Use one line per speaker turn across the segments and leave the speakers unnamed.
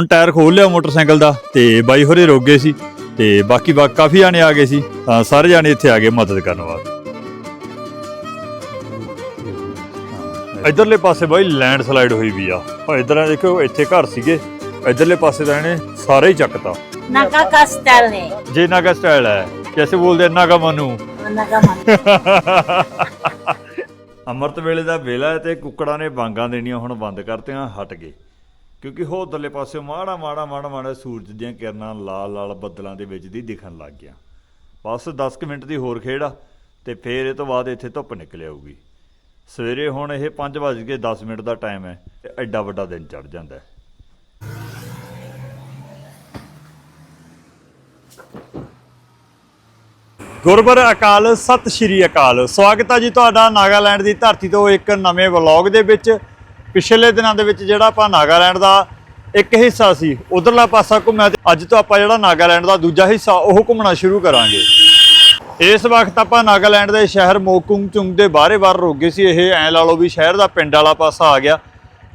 ਹੁਣ ਟਾਇਰ ਖੋਲ ਲਿਆ ਮੋਟਰਸਾਈਕਲ ਦਾ ਤੇ ਬਾਈ ਹੋਰੇ ਰੁਕ ਗਏ ਸੀ ਤੇ ਬਾਕੀ ਬਾ ਕਾਫੀ ਜਾਣੇ ਆ ਗਏ ਸੀ ਤਾਂ ਸਾਰੇ ਜਾਣੇ ਇੱਥੇ ਆ ਗਏ ਮਦਦ ਕਰਨ ਵਾਸਤੇ। ਇਧਰਲੇ ਪਾਸੇ ਬਾਈ ਲੈਂਡ ਸਲਾਈਡ ਹੋਈ ਵੀ ਆ। ਆ ਇਧਰ ਦੇਖੋ ਇੱਥੇ ਘਰ ਸੀਗੇ। ਇਧਰਲੇ ਪਾਸੇ ਤਾਂ ਇਹਨੇ ਸਾਰੇ ਹੀ ਚੱਕਤਾ।
Naga Castel ne?
ਜੇ ਨਾਗਾ ਸਟਾਈਲ ਹੈ ਕਿਵੇਂ ਬੋਲਦੇ ਨਾਗਾ ਮਨੂ।
Naga man.
ਅੰਮ੍ਰਿਤ ਵੇਲੇ ਦਾ ਵੇਲਾ ਹੈ ਤੇ ਕੁੱਕੜਾਂ ਨੇ ਬਾਂਗਾਂ ਦੇਣੀਆਂ ਹੁਣ ਬੰਦ ਕਰਤੀਆਂ ਹਟ ਗਏ। ਕਿਉਂਕਿ ਹੋ ਉਧਰਲੇ ਪਾਸੇ ਮਾੜਾ ਮਾੜਾ ਮਾੜਾ ਮਾੜਾ ਸੂਰਜ ਦੀਆਂ ਕਿਰਨਾਂ ਲਾਲ ਲਾਲ ਬੱਦਲਾਂ ਦੇ ਵਿੱਚ ਦੀ ਦਿਖਣ ਲੱਗ ਗਿਆ। ਬਸ 10 ਕੁ ਮਿੰਟ ਦੀ ਹੋਰ ਖੇਡ ਆ ਤੇ ਫੇਰ ਇਹ ਤੋਂ ਬਾਅਦ ਇੱਥੇ ਧੁੱਪ ਨਿਕਲ ਆਊਗੀ। ਸਵੇਰੇ ਹੁਣ ਇਹ 5:10 ਮਿੰਟ ਦਾ ਟਾਈਮ ਹੈ ਤੇ ਐਡਾ ਵੱਡਾ ਦਿਨ ਚੜ ਜਾਂਦਾ ਹੈ। ਗੁਰਬਰ ਅਕਾਲ, ਸਤਿ ਸ਼੍ਰੀ ਅਕਾਲ। ਸਵਾਗਤ ਹੈ ਜੀ ਤੁਹਾਡਾ ਨਾਗਾਲੈਂਡ ਦੀ ਧਰਤੀ ਤੋਂ ਇੱਕ ਨਵੇਂ ਵਲੌਗ ਦੇ ਵਿੱਚ। ਪਿਛਲੇ ਦਿਨਾਂ ਦੇ ਵਿੱਚ ਜਿਹੜਾ ਆਪਾਂ ਨਾਗਾਲੈਂਡ ਦਾ ਇੱਕ ਹਿੱਸਾ ਸੀ, ਉਧਰਲਾ ਪਾਸਾ ਘੁੰਮਿਆ ਤੇ ਅੱਜ ਤੋਂ ਆਪਾਂ ਜਿਹੜਾ ਨਾਗਾਲੈਂਡ ਦਾ ਦੂਜਾ ਹਿੱਸਾ, ਉਹ ਘੁੰਮਣਾ ਸ਼ੁਰੂ ਕਰਾਂਗੇ। ਇਸ ਵਕਤ ਆਪਾਂ ਨਾਗਾਲੈਂਡ ਦੇ ਸ਼ਹਿਰ ਮੋਕੁੰਗ ਚੁੰਗ ਦੇ ਬਾਹਰੇ ਬਾਹਰ ਰੁਕ ਗਏ ਸੀ, ਇਹ ਐ ਲਾ ਲਓ ਵੀ ਸ਼ਹਿਰ ਦਾ ਪਿੰਡ ਵਾਲਾ ਪਾਸਾ ਆ ਗਿਆ।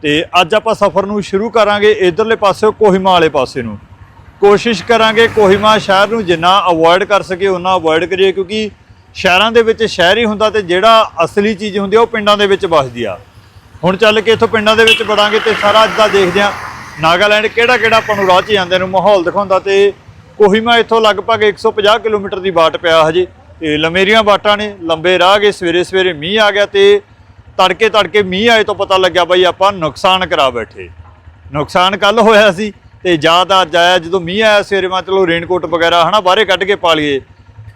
ਤੇ ਅੱਜ ਆਪਾਂ ਸਫ਼ਰ ਨੂੰ ਸ਼ੁਰੂ ਕਰਾਂਗੇ ਇਧਰਲੇ ਪਾਸੇ, ਕੋਹਿਮਾ ਵਾਲੇ ਪਾਸੇ ਨੂੰ। ਕੋਸ਼ਿਸ਼ ਕਰਾਂਗੇ ਕੋਹਿਮਾ ਸ਼ਹਿਰ ਨੂੰ ਜਿੰਨਾ ਅਵੋਇਡ ਕਰ ਸਕੇ ਉਹਨਾਂ ਅਵੋਇਡ ਕਰੀਏ, ਕਿਉਂਕਿ ਸ਼ਹਿਰਾਂ ਦੇ ਵਿੱਚ ਸ਼ਹਿਰ ਹੀ ਹੁੰਦਾ ਤੇ ਜਿਹੜਾ ਅਸਲੀ ਚੀਜ਼ ਹੁੰਦੀ ਆ, ਉਹ ਪਿੰਡਾਂ ਦੇ ਵਿੱਚ ਵੱਸਦੀ ਆ। ਹੁਣ ਚੱਲ ਕੇ ਇੱਥੋਂ ਪਿੰਡਾਂ ਦੇ ਵਿੱਚ ਵੜਾਂਗੇ ਤੇ ਸਾਰਾ ਅੱਜ ਦਾ ਦੇਖਦੇ ਆ ਨਾਗਾਲੈਂਡ ਕਿਹੜਾ ਕਿਹੜਾ ਆਪਾਂ ਨੂੰ ਰਾਹ 'ਚ ਜਾਂਦੇ ਨੂੰ ਮਾਹੌਲ ਦਿਖਾਉਂਦਾ ਤੇ ਕੋਹੀਮਾ ਇੱਥੋਂ ਲਗਭਗ 150 ਕਿਲੋਮੀਟਰ ਦੀ ਬਾਟ ਪਿਆ ਹਜੇ ਤੇ ਲੰਮੇਰੀਆਂ ਬਾਟਾਂ ਨੇ, ਲੰਬੇ ਰਾਹ ਗਏ, ਸਵੇਰੇ ਸਵੇਰੇ ਮੀਂਹ ਆ ਗਿਆ ਤੇ ਤੜਕੇ ਤੜਕੇ ਮੀਂਹ ਆਏ ਤੋਂ ਪਤਾ ਲੱਗਿਆ ਬਈ ਆਪਾਂ ਨੁਕਸਾਨ ਕਰਾ ਬੈਠੇ। ਨੁਕਸਾਨ ਕੱਲ ਹੋਇਆ ਸੀ ਤੇ ਜ਼ਿਆਦਾ ਤਾਂ ਅੱਜ ਆਇਆ, ਜਦੋਂ ਮੀਂਹ ਆਇਆ ਸਵੇਰੇ ਮੈਂ ਚਲੋ ਰੇਨਕੋਟ ਵਗੈਰਾ ਹਨਾ, ਬਾਹਰੇ ਕੱਢ ਕੇ ਪਾ ਲਈਏ।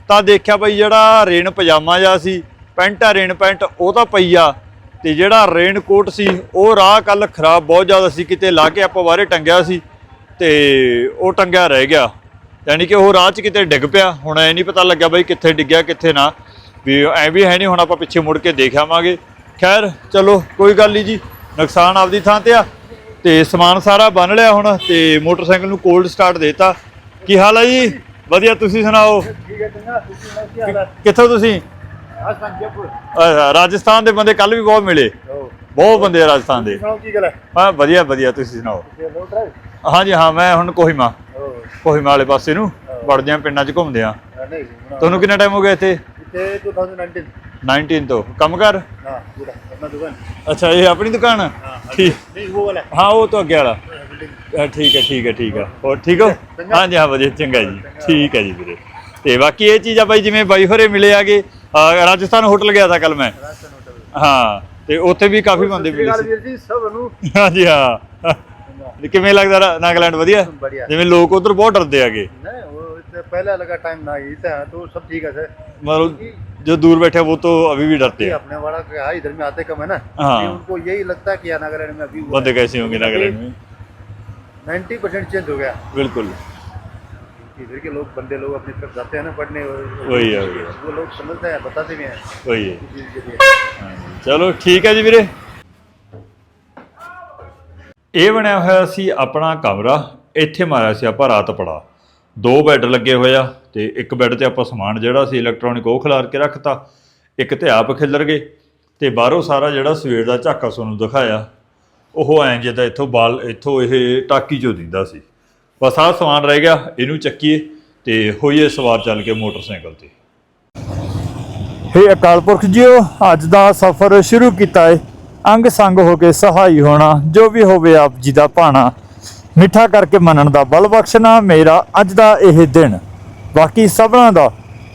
ਤਾਂ ਦੇਖਿਆ ਬਈ ਜਿਹੜਾ ਰੇਨ ਪਜਾਮਾ ਜਿਹਾ ਸੀ, ਪੈਂਟ ਆ ਰੇਨ ਪੈਂਟ, ਉਹ ਤਾਂ ਪਈ ਆ। ਤੇ ਜਿਹੜਾ ਰੇਨਕੋਟ ਸੀ ਉਹ ਰਾਹ ਕੱਲ ਖਰਾਬ ਬਹੁਤ ਜ਼ਿਆਦਾ ਸੀ ਕਿਤੇ ਲਾ ਕੇ ਆਪਾਂ ਬਾਹਰੇ ਟੰਗਿਆ ਸੀ ਤੇ ਉਹ ਟੰਗਿਆ ਰਹਿ ਗਿਆ। ਯਾਨੀ ਕਿ ਉਹ ਰਾਹ 'ਚ ਕਿਤੇ ਡਿੱਗ ਪਿਆ। ਹੁਣ ਐ ਨਹੀਂ ਪਤਾ ਲੱਗਿਆ ਬਈ ਕਿੱਥੇ ਡਿੱਗਿਆ ਕਿੱਥੇ ਨਾ। ਵੀ ਐ ਵੀ ਹੈ ਨਹੀਂ ਹੁਣ ਆਪਾਂ ਪਿੱਛੇ ਮੁੜ ਕੇ ਦੇਖ ਆਵਾਂਗੇ। ਖੈਰ ਚਲੋ ਕੋਈ ਗੱਲ ਨਹੀਂ ਜੀ। ਨੁਕਸਾਨ ਆਪਦੀ ਥਾਂ ਤੇ ਆ। ਤੇ ਸਮਾਨ ਸਾਰਾ ਬੰਨ ਲਿਆ ਹੁਣ ਤੇ ਮੋਟਰਸਾਈਕਲ ਨੂੰ ਕੋਲਡ ਸਟਾਰਟ ਦੇਤਾ। ਕੀ ਹਾਲ ਹੈ ਜੀ? ਵਧੀਆ ਤੁਸੀਂ ਸੁਣਾਓ? ਕਿੱਥੋਂ ਤੁਸੀਂ?
ਹਾਂ
ਰਾਜਸਥਾਨ ਦੇ ਬੰਦੇ ਕੱਲ ਵੀ ਬਹੁਤ ਮਿਲੇ।
ਹੋ
ਬਹੁਤ ਬੰਦੇ ਆ ਰਾਜਸਥਾਨ ਦੇ।
ਸੁਣਾਓ ਕੀ ਗੱਲ ਹੈ?
ਹਾਂ ਵਧੀਆ ਵਧੀਆ ਤੁਸੀਂ ਸੁਣਾਓ?
ਹੈ?
ਹਾਂਜੀ ਹਾਂ ਮੈਂ ਹੁਣ ਕੋਹਿਮਾ।
ਹੋ
ਕੋਹਿਮਾ ਵਾਲੇ ਪਾਸੇ ਨੂੰ ਵੜਦੇ ਆ ਪਿੰਡਾਂ 'ਚ ਘੁੰਮਦੇ ਆ ਤੁਹਾਨੂੰ ਕਿੰਨਾ ਟਾਈਮ ਹੋ ਗਿਆ ਇੱਥੇ?
ਇੱਥੇ 2019
19 ਤੋਂ। ਕੰਮ ਕਰ?
ਹਾਂ ਪੂਰਾ ਆਪਣਾ ਦੁਕਾਨ।
ਅੱਛਾ ਇਹ ਆਪਣੀ ਦੁਕਾਨ? ਆ? ਠੀਕ।
ਨਹੀਂ ਉਹ ਵਾਲਾ।
ਹਾਂ ਉਹ ਤੋਂ ਅੱਗੇ ਵਾਲਾ। ਠੀਕ ਹੈ ਠੀਕ ਹੈ ਠੀਕ ਹੈ। ਹੋਰ ਠੀਕ ਹੋ। ਹਾਂਜੀ ਹਾਂ ਵਧੀਆ ਚੰਗਾ ਜੀ। ਠੀਕ ਹੈ ਜੀ ਵੀਰੇ। ਤੇ ਬਾਕੀ ਇਹ ਚੀਜ਼ ਆ ਬਾਈ ਜਿਵੇਂ ਬਾਈ ਹੋਰੇ ਮਿਲੇ ਆਗੇ ਰਾਜਸਥਾਨ ਹੋਟਲ ਗਿਆ था ਕੱਲ ਮੈਂ
ਰਾਜਸਥਾਨ ਹੋਟਲ
ਹਾਂ ਤੇ ਉੱਥੇ ਵੀ ਕਾਫੀ ਬੰਦੇ ਮਿਲੇ ਸੀ
ਵੀਰ ਜੀ ਸਭ ਨੂੰ
ਹਾਂਜੀ ਹਾਂ ਕਿਵੇਂ ਲੱਗਦਾ ਰਾ- ਨਾਗਾਲੈਂਡ ਵਧੀਆ
बढ़िया
ਜਿਵੇਂ ਲੋਕ ਉਧਰ ਬਹੁਤ ਡਰਦੇ ਆਗੇ
नहीं वो इससे पहले लगा टाइम ना ही था तो सब ठीक है सर
मतलब जो दूर बैठे वो तो अभी भी डरते
ये
हैं
अपने वाला क्या है इधर में आते कम है ना
हाँ।
ये उनको यही लगता है कि यहाँ नागालैंड में अभी
बंदे कैसे होंगे नागालैंड में
नाइन्टी परसेंट चेंज हो गया
बिल्कुल
इधर के लोग बंदे लोग अपनी तरफ जाते हैं ना पढ़ने और-
वही है वही है
वो लोग समझते हैं बताते भी हैं
वही है
इस चीज़ के लिए
ਹਾਂਜੀ, ਚਲੋ ਠੀਕ ਹੈ ਜੀ ਵੀਰੇ ਇਹ ਬਣਿਆ ਹੋਇਆ ਸੀ ਆਪਣਾ ਕਮਰਾ ਇੱਥੇ ਮਾਰਿਆ ਸੀ ਆਪਾਂ ਰਾਤ ਪੜਾ ਦੋ ਬੈੱਡ ਲੱਗੇ ਹੋਏ ਆ ਤੇ ਇੱਕ ਬੈੱਡ ਤੇ ਆਪਾਂ ਸਮਾਨ ਜਿਹੜਾ ਸੀ ਇਲੈਕਟ੍ਰੋਨਿਕ ਉਹ ਖਿਲਾਰ ਕੇ ਰੱਖਤਾ ਇੱਕ ਤੇ ਆਪ ਖਿਲਰ ਗਏ ਤੇ ਬਾਹਰੋਂ ਸਾਰਾ ਜਿਹੜਾ ਸਵੇਰ ਦਾ ਝਾਕਾ ਤੁਹਾਨੂੰ ਦਿਖਾਇਆ ਉਹ ਐਂ ਜਿੱਦਾਂ ਇੱਥੋਂ ਬਾਲ ਇੱਥੋਂ ਇਹ ਟਾਕੀ ਚੋਂ ਦਿੰਦਾ ਸੀ ਬਸ ਆਹ ਸਮਾਨ ਰਹਿ ਗਿਆ, ਇਹਨੂੰ ਚੱਕੀਏ ਤੇ ਹੋਈਏ ਸਵਾਰ ਚੱਲ ਕੇ ਮੋਟਰਸਾਈਕਲ ਤੇ। ਹੇ ਅਕਾਲ ਪੁਰਖ ਜੀਓ, ਅੱਜ ਦਾ ਸਫ਼ਰ ਸ਼ੁਰੂ ਕੀਤਾ ਹੈ ਅੰਗ ਸੰਗ ਹੋ ਕੇ ਸਹਾਈ ਹੋਣਾ, ਜੋ ਵੀ ਹੋਵੇ ਆਪ ਜੀ ਦਾ ਭਾਣਾ। ਮਿੱਠਾ ਕਰਕੇ ਮੰਨਣ ਦਾ ਬਲ ਬਖਸ਼ਣਾ ਮੇਰਾ ਅੱਜ ਦਾ ਇਹ ਦਿਨ। ਬਾਕੀ ਸਭਨਾਂ ਦਾ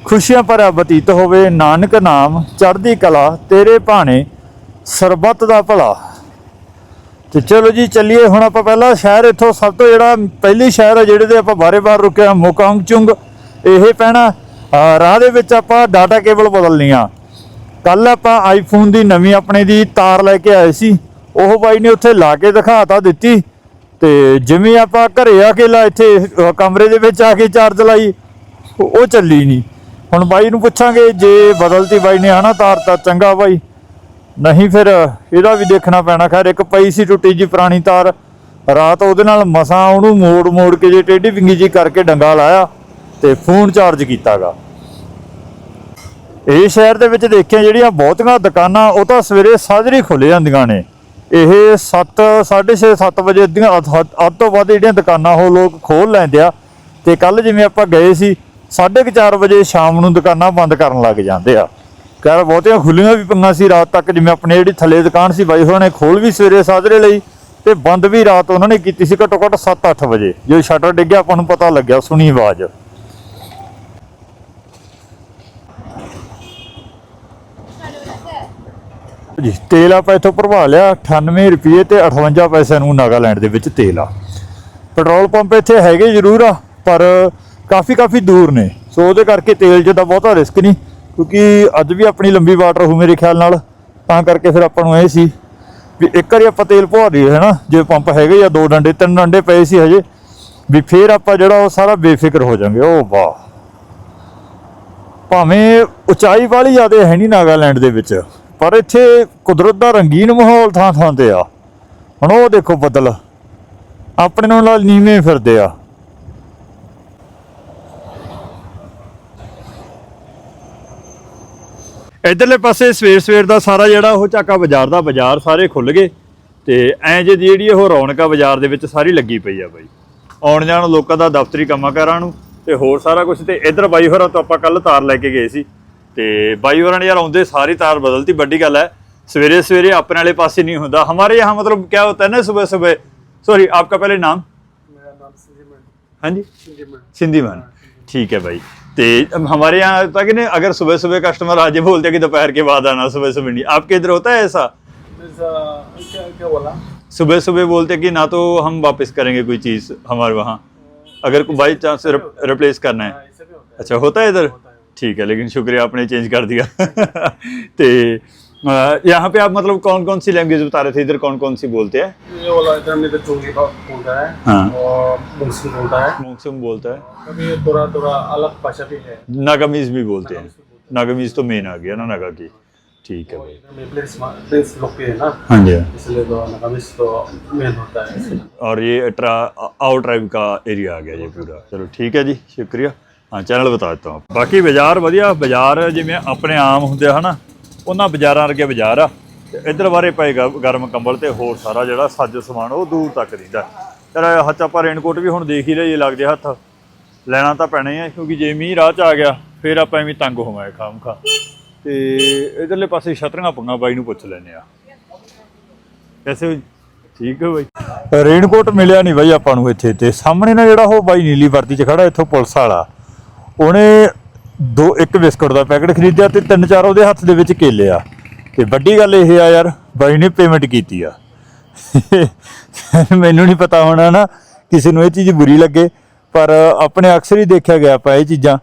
ਖੁਸ਼ੀਆਂ ਭਰਿਆ ਬਤੀਤ ਹੋਵੇ। ਨਾਨਕ ਨਾਮ ਚੜ੍ਹਦੀ ਕਲਾ, ਤੇਰੇ ਭਾਣੇ ਸਰਬੱਤ ਦਾ ਭਲਾ। ਤੇ ਚਲੋ ਜੀ, ਚੱਲੀਏ। ਹੁਣ ਆਪਾਂ ਪਹਿਲਾ ਸ਼ਹਿਰ ਇੱਥੋਂ ਸਭ ਤੋਂ ਜਿਹੜਾ ਪਹਿਲੀ ਸ਼ਹਿਰ ਹੈ ਜਿਹੜੇ ਤੇ ਆਪਾਂ ਬਾਰੇ-ਬਾਰ ਰੁਕਿਆ ਮੋਕਾਂਗ ਚੁੰਗ ਇਹ ਪੈਣਾ ਰਾਹ ਦੇ ਵਿੱਚ ਆਪਾਂ ਡਾਟਾ ਕੇਬਲ ਬਦਲਣੀ ਆ ਕੱਲ ਆਪਾਂ ਆਈਫੋਨ ਦੀ ਨਵੀਂ ਆਪਣੇ ਦੀ ਤਾਰ ਲੈ ਕੇ ਆਏ ਸੀ। ਉਹ ਬਾਈ ਨੇ ਉੱਥੇ ਲਾ ਕੇ ਦਿਖਾਤਾ ਦਿੱਤੀ। ਤੇ ਜਿਵੇਂ ਆਪਾਂ ਘਰੇ ਆ ਕੇ ਲਾ ਇੱਥੇ ਕਮਰੇ ਦੇ ਵਿੱਚ ਆ ਕੇ ਚਾਰਜ ਲਾਈ ਉਹ ਉਹ ਚੱਲੀ ਨਹੀਂ। ਹੁਣ ਬਾਈ ਨੂੰ ਪੁੱਛਾਂਗੇ, ਜੇ ਬਦਲਤੀ ਬਾਈ ਨੇ ਹਨਾ ਤਾਰ, ਤਾਂ ਚੰਗਾ ਬਾਈ। ਨਹੀਂ ਫਿਰ ਇਹਦਾ ਵੀ ਦੇਖਣਾ ਪੈਣਾ, ਖੈਰ ਇੱਕ ਪਈ ਸੀ ਟੁੱਟੀ ਜੀ ਪੁਰਾਣੀ ਤਾਰ, ਰਾਤ ਉਹਦੇ ਨਾਲ ਮਸਾਂ ਉਹਨੂੰ ਮੋੜ ਮੋੜ ਕੇ ਜੇ ਟੇਢੀ ਵਿੰਗੀ ਜੀ ਕਰਕੇ ਡੰਗਾ ਲਾਇਆ ਤੇ ਫੋਨ ਚਾਰਜ ਕੀਤਾਗਾ। ਇਹ ਸ਼ਹਿਰ ਦੇ ਵਿੱਚ ਦੇਖਿਆ ਜਿਹੜੀਆਂ ਬਹੁਤੀਆਂ ਦੁਕਾਨਾਂ, ਉਹ ਤਾਂ ਸਵੇਰੇ ਸਾਜਰੀ ਖੁੱਲ ਜਾਂਦੀਆਂ ਨੇ। ਇਹ 7 6:30 7 ਵਜੇ ਦੀਆਂ ਅੱਧ ਅੱਧ ਤੋਂ ਵੱਧ ਜਿਹੜੀਆਂ ਦੁਕਾਨਾਂ, ਉਹ ਲੋਕ ਖੋਲ ਲੈਂਦੇ ਆ ਤੇ ਕੱਲ ਜਿਵੇਂ ਆਪਾਂ ਗਏ ਸੀ 4:30 ਵਜੇ ਸ਼ਾਮ ਨੂੰ ਦੁਕਾਨਾਂ ਬੰਦ ਕਰਨ ਲੱਗ ਜਾਂਦੇ ਆ। ਕਹਿਰ ਬਹੁਤੀਆਂ ਖੁੱਲੀਆਂ ਵੀ ਪੰਗਾ ਸੀ ਰਾਤ ਤੱਕ, ਜਿਵੇਂ ਆਪਣੇ ਜਿਹੜੀ ਥੱਲੇ ਦੁਕਾਨ ਸੀ ਬਾਈ ਹੋਰਾਂ ਨੇ ਖੋਲ ਵੀ ਸਵੇਰੇ ਸਾਜਰੇ ਲਈ ਤੇ ਬੰਦ ਵੀ ਰਾਤ ਉਹਨਾਂ ਨੇ ਕੀਤੀ ਸੀ ਘੱਟੋ ਘੱਟ 7-8 ਵਜੇ। ਜਦੋਂ ਸ਼ਟਰ ਡਿੱਗਿਆ, ਆਪਾਂ ਨੂੰ ਪਤਾ ਲੱਗਿਆ, ਸੁਣੀ ਆਵਾਜ਼। ਜੀ, ਤੇਲ ਆਪਾਂ ਇੱਥੋਂ ਭਰਵਾ ਲਿਆ 98 ਰੁਪਏ ਤੇ 58 ਪੈਸੇ ਨੂੰ ਨਾਗਾਲੈਂਡ ਦੇ ਵਿੱਚ ਤੇਲ ਆ। ਪੈਟਰੋਲ ਪੰਪ ਇੱਥੇ ਹੈਗੇ ਜ਼ਰੂਰ ਆ, ਪਰ ਕਾਫੀ ਕਾਫੀ ਦੂਰ ਨੇ, ਸੋ ਉਹਦੇ ਕਰਕੇ ਤੇਲ 'ਚ ਬਹੁਤਾ ਰਿਸਕ ਨਹੀਂ। ਕਿਉਂਕਿ ਅੱਜ ਵੀ ਆਪਣੀ ਲੰਬੀ ਵਾਟਰ ਹੋ ਮੇਰੇ ਖਿਆਲ ਨਾਲ, ਤਾਂ ਕਰਕੇ ਫਿਰ ਆਪਾਂ ਨੂੰ ਇਹ ਸੀ ਵੀ ਇੱਕ ਵਾਰੀ ਆਪਾਂ ਤੇਲ ਪਵਾ ਦਈਏ, ਹੈ ਨਾ? ਜੇ ਪੰਪ ਹੈਗੇ ਜਾਂ ਦੋ ਡੰਡੇ, ਤਿੰਨ ਡੰਡੇ ਪਏ ਸੀ ਹਜੇ, ਵੀ ਫਿਰ ਆਪਾਂ ਜਿਹੜਾ ਉਹ ਸਾਰਾ ਬੇਫਿਕਰ ਹੋ ਜਾਾਂਗੇ। ਉਹ ਵਾਹ! ਭਾਵੇਂ ਉਚਾਈ ਵਾਲੀ ਜ਼ਿਆਦਾ ਹੈ ਨਹੀਂ ਨਾਗਾਲੈਂਡ ਦੇ ਵਿੱਚ, ਪਰ ਇੱਥੇ ਕੁਦਰਤ ਦਾ ਰੰਗੀਨ ਮਾਹੌਲ ਥਾਂ ਥਾਂ ਤੇ ਆ। ਹੁਣ ਉਹ ਦੇਖੋ ਬੱਦਲ, ਆਪਣੇ ਨਾਲ ਨਾਲ ਨੀਵੇਂ ਫਿਰਦੇ ਆ। ਇਧਰਲੇ ਪਾਸੇ ਸਵੇਰ ਸਵੇਰ ਦਾ ਸਾਰਾ ਜਿਹੜਾ ਉਹ ਝਾਕਾ ਬਾਜ਼ਾਰ ਦਾ ਬਾਜ਼ਾਰ ਸਾਰੇ ਖੁੱਲ ਗਏ ਤੇ ਐ ਜੇ ਜਿਹੜੀ ਉਹ ਰੌਣਕਾ ਬਾਜ਼ਾਰ ਦੇ ਵਿੱਚ ਸਾਰੀ ਲੱਗੀ ਪਈ ਆ ਬਾਈ। ਆਉਣ ਜਾਣ ਲੋਕਾਂ ਦਾ ਦਫ਼ਤਰੀ ਕੰਮਾਂ ਕੰਮਕਾਰਾਂ ਨੂੰ ਤੇ ਹੋਰ ਸਾਰਾ ਕੁਝ ਤੇ ਇਧਰ ਬਾਈ ਹੋਰਾਂ ਤੋਂ ਆਪਾਂ ਕੱਲ ਤਾਰ ਲੈ ਕੇ ਗਏ ਸੀ। ਤੇ ਬਾਈ ਹੋਰਾਂ ਨੇ ਯਾਰ ਆਉਂਦੇ ਸਾਰੀ ਤਾਰ ਬਦਲਤੀ ਵੱਡੀ ਗੱਲ ਹੈ ਸਵੇਰੇ ਸਵੇਰੇ ਆਪਣੇ ਵਾਲੇ ਪਾਸੇ ਨਹੀਂ ਹੁੰਦਾ। ਹਮਾਰੇ ਯਹਾਂ ਮਤਲਬ ਕਿਆ ਹੁੰਦਾ ਹੈ ਨਾ ਸਵੇਰ ਸਵੇਰ ਸੌਰੀ ਆਪਕਾ
ਪਹਿਲੇ ਨਾਮ? ਮੇਰਾ
ਨਾਮ ਸਿੰਧੀਮਨ
ਹਾਂਜੀ?
ਸਿੰਧੀਮਨ ਸਿੰਧੀਮਨ ਠੀਕ ਹੈ ਬਾਈ। तो हम- हमारे यहाँ होता है कि नहीं अगर सुबह सुबह कस्टमर आज ये बोलते हैं कि दोपहर के बाद आना सुबह सुबह नहीं आपके इधर होता है ऐसा
क्या क्या बोला
सुबह सुबह बोलते हैं कि ना तो हम वापस करेंगे कोई चीज़ हमारे वहाँ अगर बाई चांस रिप्लेस करना है
ऐसा भी होता
अच्छा होता है इधर ठीक है लेकिन शुक्रिया आपने चेंज कर दिया तो अ, यहाँ पे आप मतलब कौन कौन सी लैंग्वेज बता रहे थे इधर कौन कौन सी बोलते हैं
है ये वाला इधर में तो चुंगी बोलता है
हाँ।
और मुंगसी बोलता है
मोक्सम बोलता है
कभी थोड़ा थोड़ा अलग भाषा भी है
नागामीज भी बोलते हैं नागामीज तो मेन आ गया ना नागा की ठीक है भाई
इधर में प्लेस प्लेस लोग भी है ना
हाँ जी
इसलिए तो नगामिस तो मेन होता है इसलिए।
और ये ट्रा आउट ट्राइब का एरिया आ गया ये पूरा चलो ठीक है जी शुक्रिया ਹਾਂ ਚੈਨਲ ਬਤਾ ਦਿੱਤਾ ਹਾਂ ਬਾਕੀ ਬਾਜ਼ਾਰ ਵਧੀਆ ਬਾਜ਼ਾਰ ਜਿਵੇਂ ਆਪਣੇ ਆਮ ਹੁੰਦੇ ਆ ਹਨਾ ਉਹਨਾਂ ਬਾਜ਼ਾਰਾਂ ਵਰਗੇ ਬਾਜ਼ਾਰ ਆ, ਤੇ ਇੱਧਰ ਬਾਰੇ ਪਏ ਗ- ਗਰਮ ਕੰਬਲ ਤੇ ਹੋਰ ਸਾਰਾ ਜਿਹੜਾ ਸੱਜ ਸਮਾਨ, ਉਹ ਦੂਰ ਤੱਕ ਦਿੰਦਾ ਚਲ ਹੱਥ ਆਪਾਂ ਰੇਨਕੋਟ ਵੀ ਹੁਣ ਦੇਖ ਹੀ ਲਈਏ, ਲੱਗਦੇ ਹੱਥ। ਲੈਣਾ ਤਾਂ ਪੈਣਾ ਹੀ ਆ, ਕਿਉਂਕਿ ਜੇ ਮੀਂਹ ਰਾਹ ਚ ਆ ਗਿਆ, ਫਿਰ ਆਪਾਂ ਐਵੇਂ ਤੰਗ ਹੋਵਾਂਗੇ ਖਾਮ ਖਾ ਤੇ ਇਧਰਲੇ ਪਾਸੇ ਛਤਰੀਆਂ ਪੰਗਾ ਬਾਈ ਨੂੰ ਪੁੱਛ ਲੈਨੇ ਆ। ਕੈਸੇ ਹੋ? ਠੀਕ ਹੈ ਬਾਈ। ਰੇਨਕੋਟ ਮਿਲਿਆ ਨਹੀਂ ਬਾਈ ਆਪਾਂ ਨੂੰ ਇੱਥੇ, ਤੇ ਸਾਹਮਣੇ ਨਾ ਜਿਹੜਾ ਉਹ ਬਾਈ ਨੀਲੀ ਵਰਦੀ 'ਚ ਖੜਾ, ਇੱਥੋਂ ਪੁਲਿਸ ਵਾਲਾ। ਉਹਨੇ ਦੋ ਇੱਕ ਬਿਸਕੁਟ ਦਾ ਪੈਕਟ ਖਰੀਦਿਆ ਤੇ ਤਿੰਨ ਚਾਰ ਉਹਦੇ ਹੱਥ ਦੇ ਵਿੱਚ ਕੇਲੇ ਆ। ਤੇ ਵੱਡੀ ਗੱਲ ਇਹ ਆ ਯਾਰ, ਬਾਈ ਨੇ ਪੇਮੈਂਟ ਕੀਤੀ ਆ। ਮੈਨੂੰ ਨਹੀਂ ਪਤਾ ਹੋਣਾ ਨਾ ਕਿਸੇ ਨੂੰ ਇਹ ਚੀਜ਼ ਬੁਰੀ ਲੱਗੇ, ਪਰ ਆਪਣੇ ਅਕਸਰ ਹੀ ਦੇਖਿਆ ਗਿਆ ਆਪਾਂ ਇਹ ਚੀਜ਼ਾਂ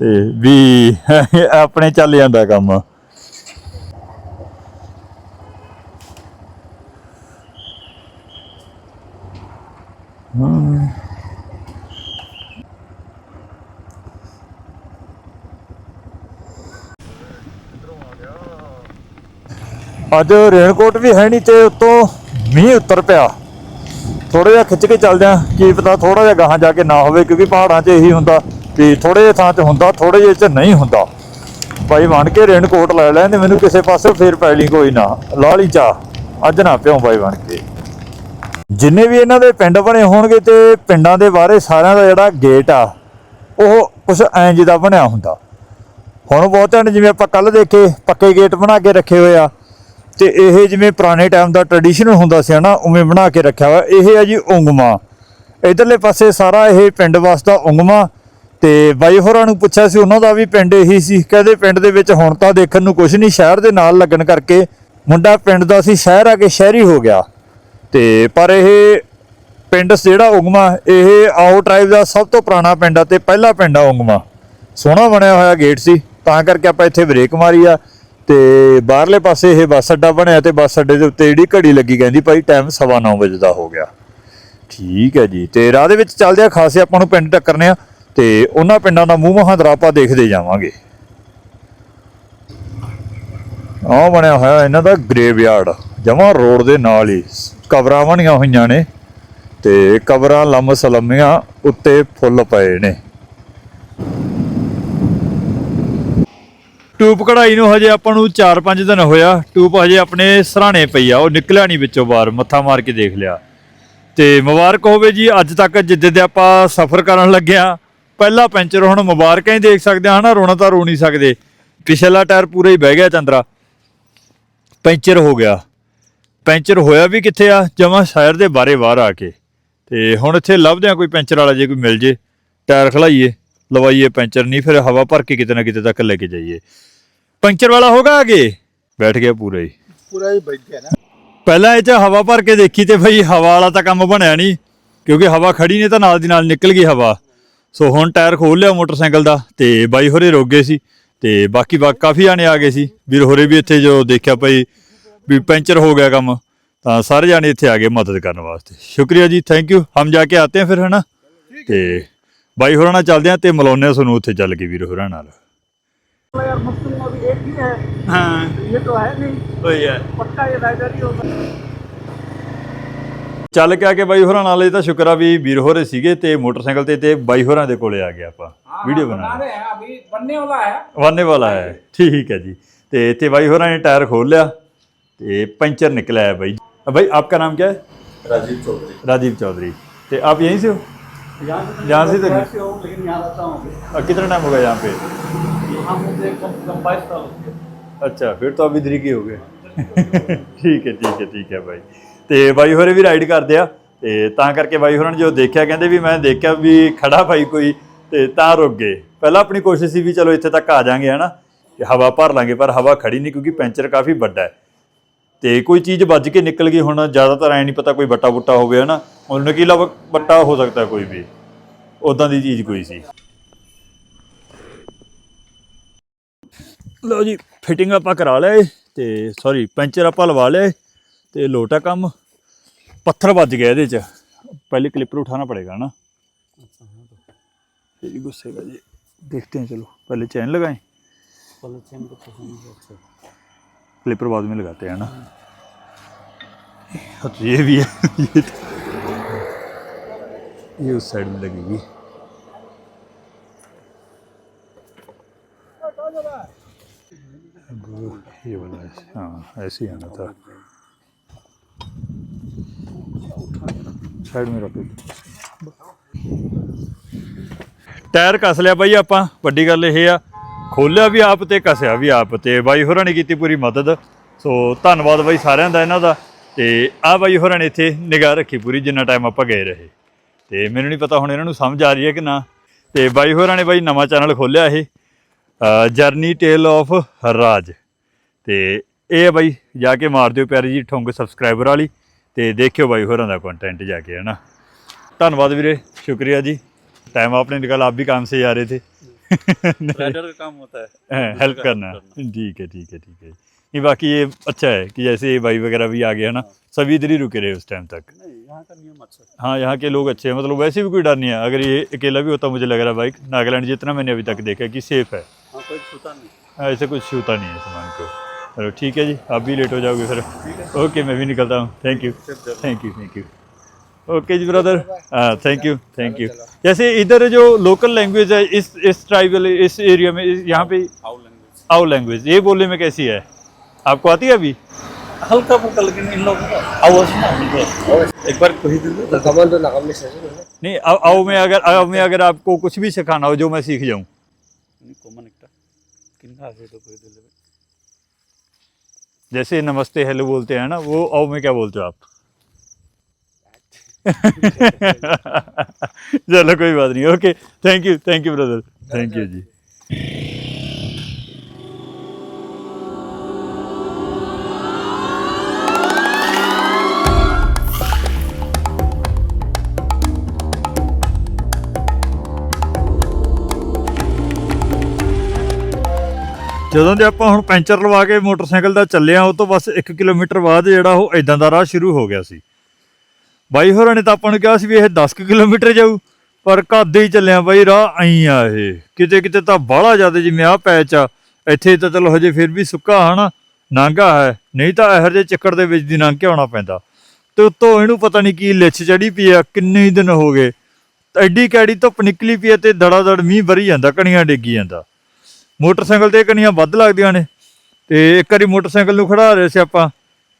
ਤੇ ਵੀ ਆਪਣੇ ਚੱਲ ਜਾਂਦਾ ਕੰਮ। ਅੱਜ ਰੇਨਕੋਟ ਵੀ ਹੈ ਨਹੀਂ ਤੇ ਉੱਤੋਂ ਮੀਂਹ ਉੱਤਰ ਪਿਆ। ਥੋੜਾ ਜਿਹਾ ਖਿੱਚ ਕੇ ਚੱਲਦੇ ਆ ਕੀ ਪਤਾ ਥੋੜਾ ਜਿਹਾ ਗਾਹਾਂ ਜਾ ਕੇ ਨਾ ਹੋਵੇ, ਕਿਉਂਕਿ ਪਹਾੜਾਂ 'ਚ ਇਹੀ ਹੁੰਦਾ ਵੀ ਥੋੜੇ ਜਿਹੇ ਥਾਂ 'ਚ ਹੁੰਦਾ ਥੋੜੇ ਜਿਹੇ 'ਚ ਨਹੀਂ ਹੁੰਦਾ। ਭਾਈ ਬਣ ਕੇ ਰੇਨਕੋਟ ਲੈ ਲੈਂਦੇ ਮੈਨੂੰ ਕਿਸੇ ਪਾਸੇ ਫੇਰ ਪੈ ਲਈ ਕੋਈ ਨਾ। ਲਾ ਲਈ ਚਾ ਅੱਜ ਨਾ ਪਿਓ ਬਾਈ ਬਣ ਕੇ। ਜਿੰਨੇ ਵੀ ਇਹਨਾਂ ਦੇ ਪਿੰਡ ਬਣੇ ਹੋਣਗੇ ਤੇ ਪਿੰਡਾਂ ਦੇ ਬਾਰੇ ਸਾਰਿਆਂ ਦਾ ਜਿਹੜਾ ਗੇਟ ਆ, ਉਹ ਕੁਛ ਐਂ ਜਿਹਦਾ ਬਣਿਆ ਹੁੰਦਾ। ਹੁਣ ਬਹੁਤਿਆਂ ਨੇ ਜਿਵੇਂ ਆਪਾਂ ਕੱਲ ਦੇਖੇ, ਪੱਕੇ ਗੇਟ ਬਣਾ ਕੇ ਰੱਖੇ ਹੋਏ ਆ। ਤੇ ਇਹ ਜਿਵੇਂ ਪੁਰਾਣੇ ਟਾਈਮ ਦਾ ਟ੍ਰੈਡੀਸ਼ਨਲ ਹੁੰਦਾ ਸੀ ਹਨਾ, ਉਵੇਂ ਬਣਾ ਕੇ ਰੱਖਿਆ ਹੋਇਆ। ਇਹ ਹੈ ਜੀ ਉਂਗਮਾ। ਇਧਰਲੇ ਪਾਸੇ ਸਾਰਾ ਇਹ ਪਿੰਡ ਵਸਦਾ ਉਂਗਮਾ। ਤੇ ਬਾਈ ਹੋਰਾਂ ਨੂੰ ਪੁੱਛਿਆ ਸੀ, ਉਹਨਾਂ ਦਾ ਵੀ ਪਿੰਡ ਇਹੀ ਸੀ। ਕਹਿੰਦੇ ਪਿੰਡ ਦੇ ਵਿੱਚ ਹੁਣ ਤਾਂ ਦੇਖਣ ਨੂੰ ਕੁਝ ਨਹੀਂ, ਸ਼ਹਿਰ ਦੇ ਨਾਲ ਲੱਗਣ ਕਰਕੇ ਮੁੰਡਾ ਪਿੰਡ ਦਾ ਸੀ, ਸ਼ਹਿਰ ਆ ਕੇ ਸ਼ਹਿਰੀ ਹੋ ਗਿਆ। ਤੇ ਪਰ ਇਹ ਪਿੰਡ ਜਿਹੜਾ ਉਂਗਮਾ, ਇਹ ਆਊਟ ਟ੍ਰਾਈਬ ਦਾ ਸਭ ਤੋਂ ਪੁਰਾਣਾ ਪਿੰਡ ਆ ਤੇ ਪਹਿਲਾ ਪਿੰਡ ਆ ਉਂਗਮਾ। ਸੋਹਣਾ ਬਣਿਆ ਹੋਇਆ ਗੇਟ ਸੀ, ਤਾਂ ਕਰਕੇ ਆਪਾਂ ਇੱਥੇ ਬ੍ਰੇਕ ਮਾਰੀ ਆ। ਤੇ ਬਾਹਰਲੇ ਪਾਸੇ ਇਹ ਬੱਸ ਅੱਡਾ ਬਣਿਆ ਤੇ ਬੱਸ ਅੱਡੇ ਦੇ ਉੱਤੇ ਜਿਹੜੀ ਘੜੀ ਲੱਗੀ ਕਹਿੰਦੀ ਭਾਈ ਟਾਈਮ 9:30 ਵਜੇ ਦਾ ਹੋ ਗਿਆ। ਠੀਕ ਹੈ ਜੀ। ਤੇ ਰਾਹ ਦੇ ਵਿੱਚ ਚੱਲਦੇ ਆ, ਖਾਸੇ ਆਪਾਂ ਨੂੰ ਪਿੰਡ ਟੱਕਰਨੇ ਆ ਤੇ ਉਹਨਾਂ ਪਿੰਡਾਂ ਦਾ ਮੂੰਹ ਮਹਾਂਦਰਾ ਆਪਾਂ ਦੇਖਦੇ ਜਾਵਾਂਗੇ। ਆਹ ਬਣਿਆ ਹੋਇਆ ਇਹਨਾਂ ਦਾ ਗ੍ਰੇਵਯਾਰਡ ਜਮਾ ਰੋਡ ਦੇ ਨਾਲ ਹੀ। ਕਬਰਾਂ ਬਣੀਆਂ ਹੋਈਆਂ ਨੇ ਤੇ ਕਬਰਾਂ ਲੰਮ ਸਲਮੀਆਂ ਉੱਤੇ ਫੁੱਲ ਪਏ ਨੇ। ਟੂਬ ਕਢਾਈ ਨੂੰ ਹਜੇ ਆਪਾਂ ਨੂੰ 4-5 ਦਿਨ ਹੋਇਆ। ਟੂਬ ਹਜੇ ਆਪਣੇ ਸਰਾਣੇ ਪਈ ਆ, ਉਹ ਨਿਕਲਿਆ ਨਹੀਂ ਵਿੱਚੋਂ ਬਾਹਰ, ਮੱਥਾ ਮਾਰ ਕੇ ਦੇਖ ਲਿਆ। ਤੇ ਮੁਬਾਰਕ ਹੋਵੇ ਜੀ, ਅੱਜ ਤੱਕ ਜਿੱਦੇ ਦੇ ਆਪਾਂ ਸਫ਼ਰ ਕਰਨ ਲੱਗਿਆ ਪਹਿਲਾ ਪੈਂਚਰ ਹੁਣ ਮੁਬਾਰਕਾਂ ਹੀ ਦੇਖ ਸਕਦੇ ਹਾਂ ਹਨਾ, ਰੋਣਾ ਤਾਂ ਰੋ ਨਹੀਂ ਸਕਦੇ। ਪਿਛਲਾ ਟਾਇਰ ਪੂਰਾ ਹੀ ਬਹਿ ਗਿਆ ਚੰਦਰਾ। ਪੈਂਚਰ ਹੋ ਗਿਆ। ਪੈਂਚਰ ਹੋਇਆ ਵੀ ਕਿੱਥੇ ਆ? ਜਮਾ ਸ਼ਹਿਰ ਦੇ ਬਾਰੇ ਬਾਹਰ ਆ ਕੇ। ਤੇ ਹੁਣ ਇੱਥੇ ਲੱਭਦੇ ਆ ਕੋਈ ਪੈਂਚਰ ਵਾਲਾ ਜੇ ਕੋਈ ਮਿਲ ਜੇ। ਟਾਇਰ ਖਲਾਈਏ। ਲਵਾਈਏ ਪੈਂਚਰ ਨਹੀਂ ਫਿਰ ਹਵਾ ਭਰ ਕੇ ਕਿਤੇ ਨਾ ਕਿਤੇ ਤੱਕ ਲੈ ਕੇ ਜਾਈਏ। ਪੈਂਚਰ ਵਾਲਾ ਹੋਗਾ ਅਗੇ? ਬੈਠ ਗਿਆ ਪੂਰਾ ਹੀ।
ਪੂਰਾ ਹੀ ਬੈਠ ਗਿਆ ਨਾ।
ਪਹਿਲਾਂ ਇਹ ਚ ਹਵਾ ਭਰ ਕੇ ਦੇਖੀ ਤੇ ਭਾਈ ਹਵਾ ਵਾਲਾ ਤਾਂ ਕੰਮ ਬਣਿਆ ਨਹੀਂ ਕਿਉਂਕਿ ਹਵਾ ਖੜੀ ਨਹੀਂ ਤਾਂ ਨਾਲ ਦੀ ਨਾਲ ਨਿਕਲ ਗਈ ਹਵਾ। ਸੋ ਹੁਣ ਟਾਇਰ ਖੋਲ ਲਿਆ ਮੋਟਰਸਾਈਕਲ ਦਾ ਤੇ ਬਾਈ ਹੋਰੇ ਗਏ ਸੀ ਤੇ ਬਾਕੀ ਬਾਕੀ ਕਾਫੀ ਜਾਣੇ ਆ ਗਏ ਸੀ। ਵੀਰ ਹੋਰੇ ਵੀ ਇੱਥੇ ਜੋ ਦੇਖਿਆ ਭਾਈ ਵੀ ਪੈਂਚਰ ਹੋ ਗਿਆ ਕੰਮ ਤਾਂ ਸਾਰੇ ਜਾਣੇ ਇੱਥੇ ਆ ਗਏ ਮਦਦ ਕਰਨ ਵਾਸਤੇ। ਸ਼ੁਕਰੀਆ ਜੀ ਥੈਂਕ ਯੂ ਹਮ ਜਾ ਕੇ ਆਤੇ ਹਾਂ ਫਿਰ ਹਨਾ? ਤੇ ਬਾਈ ਹੋਰਾਂ ਨਾਲ ਚੱਲਦੇ ਆ ਤੇ ਮਿਲਾਉਂਦੇ ਤੁਹਾਨੂੰ ਉੱਥੇ ਚੱਲ ਕੇ ਵੀਰ ਹੋਰਾਂ ਨਾਲ। ਚੱਲ ਕੇ ਆ ਕੇ ਬਾਈ ਹੋਰਾਂ ਨਾਲ ਇਹ ਤਾਂ ਸ਼ੁਕਰ ਆ ਵੀ ਵੀਰ ਹੋਰੇ ਸੀਗੇ ਤੇ ਮੋਟਰਸਾਈਕਲ ਤੇ ਤੇ ਬਾਈ ਹੋਰਾਂ ਦੇ ਕੋਲੇ ਆ ਗਏ ਆਪਾਂ। ਵੀਡੀਓ ਬਣਾ
रहे हैं अभी बनने वाला है
ਵਾਨੇ ਵਾਲਾ ਹੈ। ਠੀਕ ਹੈ ਜੀ। ਤੇ ਇੱਥੇ ਬਾਈ ਹੋਰਾਂ ਨੇ ਟਾਇਰ ਖੋਲ ਲਿਆ ਤੇ ਪੰਚਰ ਨਿਕਲਿਆ ਹੈ ਬਾਈ। ਬਾਈ ਆਪਕਾ ਨਾਮ ਕਿਆ ਹੈ?
राजीव चौधरी
राजीव चौधरी तो आप यहीं से हो यहाँ से तो नहीं
से हूँ लेकिन यहाँ रहता हूँ
और कितना टाइम होगा यहाँ पे
यहाँ मुझे कम से कम बाईस साल हो गए
ਅੱਛਾ ਫਿਰ ਤਾਂ ਅਭੀ ਦਰੀ ਕੀ ਹੋ ਗਏ ਠੀਕ ਹੈ ਠੀਕ ਹੈ ਠੀਕ ਹੈ ਬਾਈ ਤੇ ਬਾਈ ਹੋਰੇ ਵੀ ਰਾਈਡ ਕਰਦੇ ਆ ਤੇ ਤਾਂ ਕਰਕੇ ਬਾਈ ਹੋਰਾਂ ਨੇ ਜੋ ਦੇਖਿਆ ਕਹਿੰਦੇ ਵੀ ਮੈਂ ਦੇਖਿਆ ਵੀ ਖੜਾ ਭਾਈ ਕੋਈ ਤੇ ਤਾਂ ਰੁਕ ਗਏ ਪਹਿਲਾਂ ਆਪਣੀ ਕੋਸ਼ਿਸ਼ ਸੀ ਵੀ ਚਲੋ ਇੱਥੇ ਤੱਕ ਆ ਜਾਾਂਗੇ ਹਨਾ ਤੇ ਹਵਾ ਭਰ ਲਾਂਗੇ ਪਰ ਹਵਾ ਖੜੀ ਨਹੀਂ ਕਿਉਂਕਿ ਪੈਂਚਰ ਕਾਫੀ ਵੱਡਾ ਹੈ ਤੇ ਕੋਈ ਚੀਜ਼ ਵੱਜ ਕੇ ਨਿਕਲ ਗਈ ਹੁਣ, ਜ਼ਿਆਦਾਤਰ ਐ ਨਹੀਂ ਪਤਾ ਕੋਈ ਬੱਟਾ ਬੁੱਟਾ ਹੋਵੇ, ਹਨਾ? ਹੁਣ ਨਕੀਲਾ ਬੱਟਾ ਹੋ ਸਕਦਾ ਕੋਈ ਵੀ। ਉਦਾਂ ਦੀ ਚੀਜ਼ ਕੋਈ ਸੀ। ਲਓ ਜੀ, ਫਿਟਿੰਗ ਆਪਾਂ ਕਰਾ ਲਏ ਤੇ ਸੌਰੀ ਪੈਂਚਰ ਆਪਾਂ ਲਵਾ ਲਏ ਤੇ ਲੋਟਾ ਕੰਮ। ਪੱਥਰ ਵੱਜ ਗਿਆ ਇਹਦੇ ਚ। ਪਹਿਲੇ ਕਲਿੱਪਰ ਉਠਾਣਾ ਪੜੇਗਾ ਨਾ ਤੇਰੀ ਗੁੱਸੇ ਦਾ ਦੇਖਦੇ ਹਾਂ, ਚਲੋ। ਪਹਿਲੇ ਚੈਨ ਲਗਾਏ। ਪਹਿਲੇ ਚੈਨ ਤੋਂ ਪਸੰਦ ਅੱਛਾ। क्लिपर बाद में लगाते हैं ना हाँ, तो ये भी है ये, तो- ये उस साइड में लगेगी अब ये वाला है हाँ ऐसे ही आना था ਸਾਈਡ ਮੇ ਰੱਖੋ ਟਾਇਰ ਕਸ ਲਿਆ ਬਾਈ ਆਪਾਂ ਵੱਡੀ ਗੱਲ ਇਹ ਆ ਖੋਲਿਆ ਵੀ ਆਪ ਤੇ ਕਸਿਆ ਵੀ ਆਪ ਤੇ। ਬਾਈ ਹੋਰਾਂ ਨੇ ਕੀਤੀ ਪੂਰੀ ਮਦਦ। ਸੋ ਧੰਨਵਾਦ ਬਾਈ ਸਾਰਿਆਂ ਦਾ ਇਹਨਾਂ ਦਾ। ਤੇ ਆ ਬਾਈ ਹੋਰਾਂ ਨੇ ਇੱਥੇ ਨਿਗਾਹ ਰੱਖੀ ਪੂਰੀ, ਜਿੰਨਾ ਟਾਈਮ ਆਪਾਂ ਗਏ ਰਹੇ। ਤੇ ਮੈਨੂੰ ਨਹੀਂ ਪਤਾ ਹੁਣ ਇਹਨਾਂ ਨੂੰ ਸਮਝ ਆ ਰਹੀ ਹੈ ਕਿ ਨਾ। ਤੇ ਬਾਈ ਹੋਰਾਂ ਨੇ ਬਾਈ ਨਵਾਂ ਚੈਨਲ ਖੋਲਿਆ ਇਹ ਜਰਨੀ ਟੇਲ ਆਫ ਰਾਜ ਤੇ ਇਹ ਹੈ ਬਾਈ, ਜਾ ਕੇ ਮਾਰ ਦਿਓ ਪਿਆਰੀ ਜੀ ਠੁੰਗ ਸਬਸਕ੍ਰਾਈਬਰ ਵਾਲੀ। ਤੇ ਦੇਖਿਓ ਬਾਈ ਹੋਰਾਂ ਦਾ ਕੰਟੈਂਟ ਜਾ ਕੇ, ਹੈ ਨਾ। ਧੰਨਵਾਦ ਵੀਰੇ, ਸ਼ੁਕਰੀਆ ਜੀ। ਟਾਈਮ ਆਪਨੇ ਨਿਕਾਲ, ਆਪ ਵੀ ਕੰਮ ਸੇ ਜਾ ਰਹੇ ਥੇ।
राइडर का काम होता है।
हेल्प करना। ठीक है ठीक है ठीक है। नहीं बाकी ये अच्छा है कि जैसे ये भाई वगैरह भी आ गए है ना सभी इधर ही रुके रहे उस टाइम तक।
नहीं यहाँ का नियम अच्छा है।
हाँ यहाँ के लोग अच्छे हैं मतलब वैसे भी कोई डर नहीं है। अगर ये अकेला भी होता मुझे लग रहा है बाइक नागालैंड जितना मैंने अभी तक देखा है कि सेफ़ है।
हाँ कोई छूता नहीं।
हाँ, ऐसे कुछ छूता नहीं है सामान को। चलो ठीक है जी आप भी लेट हो जाओगे फिर। ओके मैं भी निकलता हूँ। Thank you thank you thank you okay ji brother हाँ थैंक यू थैंक यू जैसे इधर जो लोकल लैंग्वेज है इस इस ट्राइबल इस एरिया में यहाँ पे आओ लैंग्वेज ये बोलने में कैसी है? आपको आती है अभी?
हल्का फुल्का लेकिन इन लोगों का आवाज़ ना एक बार
kami sa sunod.
नहीं आओ में अगर आओ में अगर आपको कुछ भी सिखाना हो जो मैं सीख जाऊँ।
तो कोई
जैसे नमस्ते हेलो बोलते हैं ना वो आओ में क्या बोलते हो आप? ਚਲੋ, ਕੋਈ ਬਾਤ ਨਹੀਂ okay thank you thank you brother thank you ਜੀ। ਜਦੋਂ ਦੇ ਆਪਾਂ ਹੁਣ ਪੈਂਚਰ ਲਵਾ ਕੇ ਮੋਟਰਸਾਈਕਲ ਦਾ ਚੱਲਿਆ ਉਹ ਤੋਂ ਬਸ 1 ਕਿਲੋਮੀਟਰ ਬਾਅਦ ਜਿਹੜਾ ਉਹ ਇਦਾਂ ਦਾ ਰਾਹ ਸ਼ੁਰੂ ਹੋ ਗਿਆ ਸੀ। ਬਾਈ ਹੋਰਾਂ ਨੇ ਤਾਂ ਆਪਾਂ ਨੂੰ ਕਿਹਾ ਸੀ ਵੀ ਇਹ 10 ਕੁ ਕਿਲੋਮੀਟਰ ਜਾਊ, ਪਰ ਕਾਦੇ ਹੀ ਚੱਲਿਆ ਬਾਈ, ਰਾਹ ਆਈ ਆ ਇਹ। ਕਿਤੇ ਕਿਤੇ ਤਾਂ ਬਾਹਲਾ ਜ਼ਿਆਦਾ ਜਿਵੇਂ ਆ ਪੈਚ ਆ, ਇੱਥੇ ਤਾਂ ਚਲੋ ਹਜੇ ਫਿਰ ਵੀ ਸੁੱਕਾ ਹਨਾ? ਨਾਂਗਾ ਹੈ, ਨਹੀਂ ਤਾਂ ਇਹੋ ਜਿਹੇ ਚੱਕਰ ਦੇ ਵਿੱਚ ਦੀ ਲੰਘ ਕੇ ਆਉਣਾ ਪੈਂਦਾ। ਤੇ ਉੱਤੋਂ ਇਹਨੂੰ ਪਤਾ ਨਹੀਂ ਕੀ ਲਿੱਛ ਚੜੀ ਪਈ ਆ, ਕਿੰਨੇ ਹੀ ਦਿਨ ਹੋ ਗਏ। ਐਡੀ ਕੈੜੀ ਧੁੱਪ ਨਿਕਲੀ ਪਈ ਆ ਤੇ ਦੜਾ ਦੜ ਮੀਂਹ ਵਰੀ ਜਾਂਦਾ, ਕਣੀਆਂ ਡਿੱਗੀ ਜਾਂਦਾ। ਮੋਟਰਸਾਈਕਲ ਤੇ ਕਣੀਆਂ ਵੱਧ ਲੱਗਦੀਆਂ ਨੇ। ਤੇ ਇੱਕ ਵਾਰੀ ਮੋਟਰਸਾਈਕਲ ਨੂੰ ਖੜਾ ਰਹੇ ਸੀ ਆਪਾਂ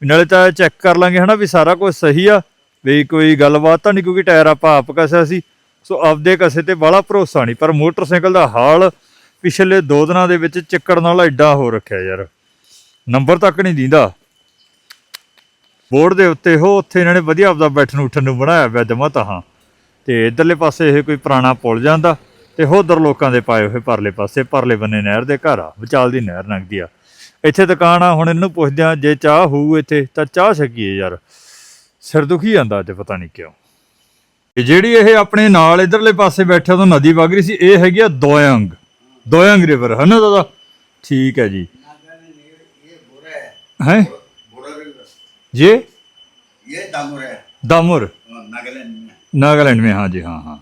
ਨਾਲੇ ਤਾਂ ਚੈੱਕ ਕਰ ਲਾਂਗੇ, ਹਨਾ, ਵੀ ਸਾਰਾ ਕੁਝ ਸਹੀ ਆ। ਵੀ ਕੋਈ ਗੱਲਬਾਤ ਤਾਂ ਨਹੀਂ, ਕਿਉਂਕਿ ਟਾਇਰ ਆਪਾਂ ਆਪ ਕਸਿਆ ਸੀ। ਸੋ ਆਪਦੇ ਕਸੇ ਤੇ ਬੜਾ ਭਰੋਸਾ ਨਹੀਂ, ਪਰ ਮੋਟਰਸਾਈਕਲ ਦਾ ਹਾਲ ਪਿਛਲੇ 2 ਦਿਨਾਂ ਦੇ ਵਿੱਚ ਚਿੱਕੜ ਨਾਲ ਐਡਾ ਹੋ ਰੱਖਿਆ ਯਾਰ। ਨੰਬਰ ਤੱਕ ਨਹੀਂ ਦਿੰਦਾ। ਬੋਰਡ ਦੇ ਉੱਤੇ ਹੋ ਉੱਥੇ ਇਹਨਾਂ ਨੇ ਵਧੀਆ ਆਪਦਾ ਬੈਠਣ ਉੱਠਣ ਨੂੰ ਬਣਾਇਆ ਪਿਆ ਜਮਾ ਤਾਂ ਤੇ ਇਧਰਲੇ ਪਾਸੇ ਇਹ ਕੋਈ ਪੁਰਾਣਾ ਪੁਲ ਜਾਂਦਾ ਤੇ ਉਧਰ ਲੋਕਾਂ ਦੇ ਪਾਏ ਹੋਏ ਪਰਲੇ ਪਾਸੇ, ਪਰਲੇ ਬੰਨੇ ਨਹਿਰ ਦੇ ਘਰ ਆ, ਵਿਚਾਲ ਦੀ ਨਹਿਰ ਲੰਘਦੀ ਆ। ਇੱਥੇ ਦੁਕਾਨ ਆ, ਹੁਣ ਇਹਨੂੰ ਪੁੱਛਦੇ ਆ, ਜੇ ਚਾਹ ਹੋਊ ਇੱਥੇ, ਤਾਂ ਚਾਹ ਛਕੀਏ ਯਾਰ। ਸਿਰ ਦੁਖੀ ਜਾਂਦਾ ਅੱਜ ਪਤਾ ਨਹੀਂ ਕਿਉਂ। ਇਹ ਜਿਹੜੀ ਇਹ ਆਪਣੇ ਨਾਲ ਇਧਰਲੇ ਪਾਸੇ ਬੈਠਿਆ ਤੋਂ ਨਦੀ ਵਗ ਰਹੀ ਸੀ ਇਹ ਹੈਗੀ ਆ ਦੋਯੰਗ ਦੋਯੰਗ ਰਿਵਰ ਹੈ ਨਾ ਦਾਦਾ? ਠੀਕ ਹੈ ਜੀ। ਹੈ?
ਜੀ? ਇਹ
ਦਾਮੁਰ
ਹੈ। ਦਾਮੁਰ?
ਨਾਗਾਲੈਂਡ ਮੇ ਹਾਂ ਜੀ ਹਾਂ ਹਾਂ।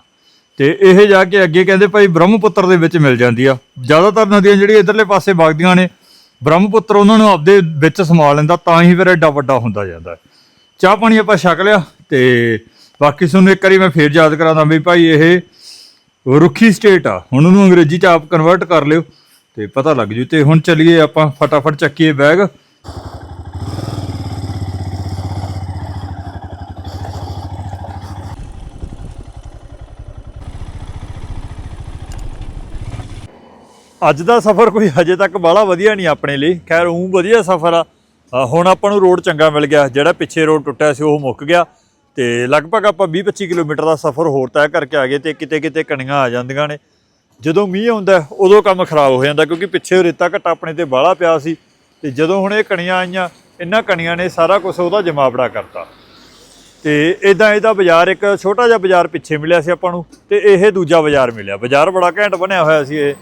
ਤੇ ਇਹ ਜਾ ਕੇ ਅੱਗੇ ਕਹਿੰਦੇ ਭਾਈ ਬ੍ਰਹਮਪੁੱਤਰ ਦੇ ਵਿੱਚ ਮਿਲ ਜਾਂਦੀ ਆ। ਜ਼ਿਆਦਾਤਰ ਨਦੀਆਂ ਜਿਹੜੀਆਂ ਇਧਰਲੇ ਪਾਸੇ ਵਗਦੀਆਂ ਨੇ ਬ੍ਰਹਮਪੁੱਤਰ ਉਹਨਾਂ ਨੂੰ ਆਪਦੇ ਵਿੱਚ ਸਮਾ ਲੈਂਦਾ ਤਾਂ ਹੀ ਫਿਰ ਐਡਾ ਵੱਡਾ ਹੁੰਦਾ ਜਾਂਦਾ। ਚਾਹ ਪਾਣੀ ਆਪਾਂ ਛਕ ਲਿਆ ਤੇ ਬਾਕੀ ਤੁਹਾਨੂੰ ਇੱਕ ਵਾਰੀ ਮੈਂ ਫੇਰ ਯਾਦ ਕਰਾਂਦਾ ਵੀ ਭਾਈ ਇਹ ਰੁੱਖੀ ਸਟੇਟ ਆ। ਹੁਣ ਉਹਨੂੰ ਅੰਗਰੇਜ਼ੀ ਚ ਆਪ ਕਨਵਰਟ ਕਰ ਲਿਓ ਤੇ ਪਤਾ ਲੱਗ ਜੂ ਤੇ ਹੁਣ ਚੱਲੀਏ ਆਪਾਂ ਫਟਾਫਟ ਚੱਕੀਏ ਬੈਗ ਅੱਜ ਦਾ ਸਫ਼ਰ ਕੋਈ ਹਜੇ ਤੱਕ ਬਾਹਲਾ ਵਧੀਆ ਨਹੀਂ ਆਪਣੇ ਲਈ। ਖੈਰ ਉਹ ਵਧੀਆ ਸਫ਼ਰ ਆ। ਹੁਣ ਆਪਾਂ ਨੂੰ ਰੋਡ ਚੰਗਾ ਮਿਲ ਗਿਆ। ਜਿਹੜਾ ਪਿੱਛੇ ਰੋਡ ਟੁੱਟਿਆ ਸੀ, ਉਹ ਮੁੱਕ ਗਿਆ। ਤੇ ਲਗਭਗ ਆਪਾਂ 20-25 ਕਿਲੋਮੀਟਰ ਦਾ ਸਫ਼ਰ ਹੋਰ ਤੈਅ ਕਰਕੇ ਆ ਗਏ ਤੇ ਕਿਤੇ ਕਿਤੇ ਕਣੀਆਂ ਆ ਜਾਂਦੀਆਂ ਨੇ। ਜਦੋਂ ਮੀਂਹ ਆਉਂਦਾ, ਉਦੋਂ ਕੰਮ ਖਰਾਬ ਹੋ ਜਾਂਦਾ ਕਿਉਂਕਿ ਪਿੱਛੇ ਰੇਤਾ ਘੱਟਾ ਆਪਣੇ ਤੇ ਬਾਹਲਾ ਪਿਆ ਸੀ। ਤੇ ਜਦੋਂ ਹੁਣ ਇਹ ਕਣੀਆਂ ਆਈਆਂ, ਇਹਨਾਂ ਕਣੀਆਂ ਨੇ ਸਾਰਾ ਕੁਝ ਉਹਦਾ ਜਮਾਵੜਾ ਕਰਤਾ। ਤੇ ਇਦਾਂ ਇਹਦਾ ਬਾਜ਼ਾਰ ਇੱਕ ਛੋਟਾ ਜਿਹਾ ਬਾਜ਼ਾਰ ਪਿੱਛੇ ਮਿਲਿਆ ਸੀ ਆਪਾਂ ਨੂੰ ਤੇ ਇਹ ਦੂਜਾ ਬਾਜ਼ਾਰ ਮਿਲਿਆ। ਬਾਜ਼ਾਰ ਬੜਾ ਘੈਂਟ ਬਣਿਆ ਹੋਇਆ ਸੀ ਇਹ।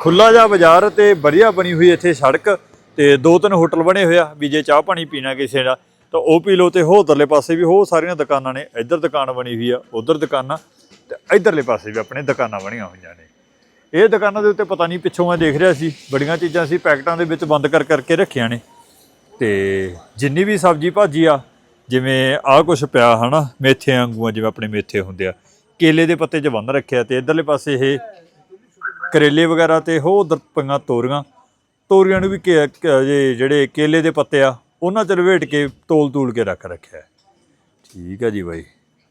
ਖੁੱਲਾ ਜਿਹਾ ਬਾਜ਼ਾਰ ਤੇ ਵਧੀਆ ਬਣੀ ਹੋਈ ਇੱਥੇ ਸੜਕ। ਤੇ ਦੋ ਤਿੰਨ ਹੋਟਲ ਬਣੇ ਹੋਇਆ ਵੀ ਜੇ ਚਾਹ ਪਾਣੀ ਪੀਣਾ ਕਿਸੇ ਦਾ, ਤਾਂ ਉਹ ਪੀ ਲਓ ਤੇ ਹੋ ਪਾਸੇ ਵੀ ਹੋ ਸਾਰੀਆਂ ਦੁਕਾਨਾਂ ਨੇ, ਇੱਧਰ ਦੁਕਾਨ ਬਣੀ ਹੋਈ ਆ, ਉਧਰ ਦੁਕਾਨਾਂ, ਤੇ ਇੱਧਰਲੇ ਪਾਸੇ ਵੀ ਆਪਣੇ ਦੁਕਾਨਾਂ ਬਣੀਆਂ ਹੋਈਆਂ ਨੇ। ਇਹ ਦੁਕਾਨਾਂ ਦੇ ਉੱਤੇ ਪਤਾ ਨਹੀਂ ਪਿੱਛੋਂ ਮੈਂ ਦੇਖ ਰਿਹਾ ਸੀ, ਬੜੀਆਂ ਚੀਜ਼ਾਂ ਸੀ, ਪੈਕਟਾਂ ਦੇ ਵਿੱਚ ਬੰਦ ਕਰ ਕਰਕੇ ਰੱਖੀਆਂ ਨੇ। ਤੇ ਜਿੰਨੀ ਵੀ ਸਬਜ਼ੀ ਭਾਜੀ ਆ, ਜਿਵੇਂ ਆਹ ਕੁਛ ਪਿਆ ਹਨਾ, ਮੇਥੇ ਵਾਂਗੂ ਜਿਵੇਂ ਆਪਣੇ ਮੇਥੇ ਹੁੰਦੇ ਆ, ਕੇਲੇ ਦੇ ਪੱਤੇ 'ਚ ਬੰਨ ਰੱਖਿਆ ਤੇ ਇਧਰਲੇ ਪਾਸੇ ਇਹ ਕਰੇਲੇ ਵਗੈਰਾ ਤੇ ਹੋ ਉਧਰ ਪਈਆਂ ਤੋਰੀਆਂ ਤੋਰੀਆਂ ਨੂੰ ਵੀ ਕੇ- ਕ- ਜੇ ਜਿਹੜੇ ਕੇਲੇ ਦੇ ਪੱਤੇ ਆ ਉਹਨਾਂ 'ਚ ਲਵੇਟ ਕੇ ਤੋਲ ਤੂਲ ਕੇ ਰੱਖ ਰੱਖਿਆ ਹੈ। ਠੀਕ ਹੈ ਜੀ ਬਾਈ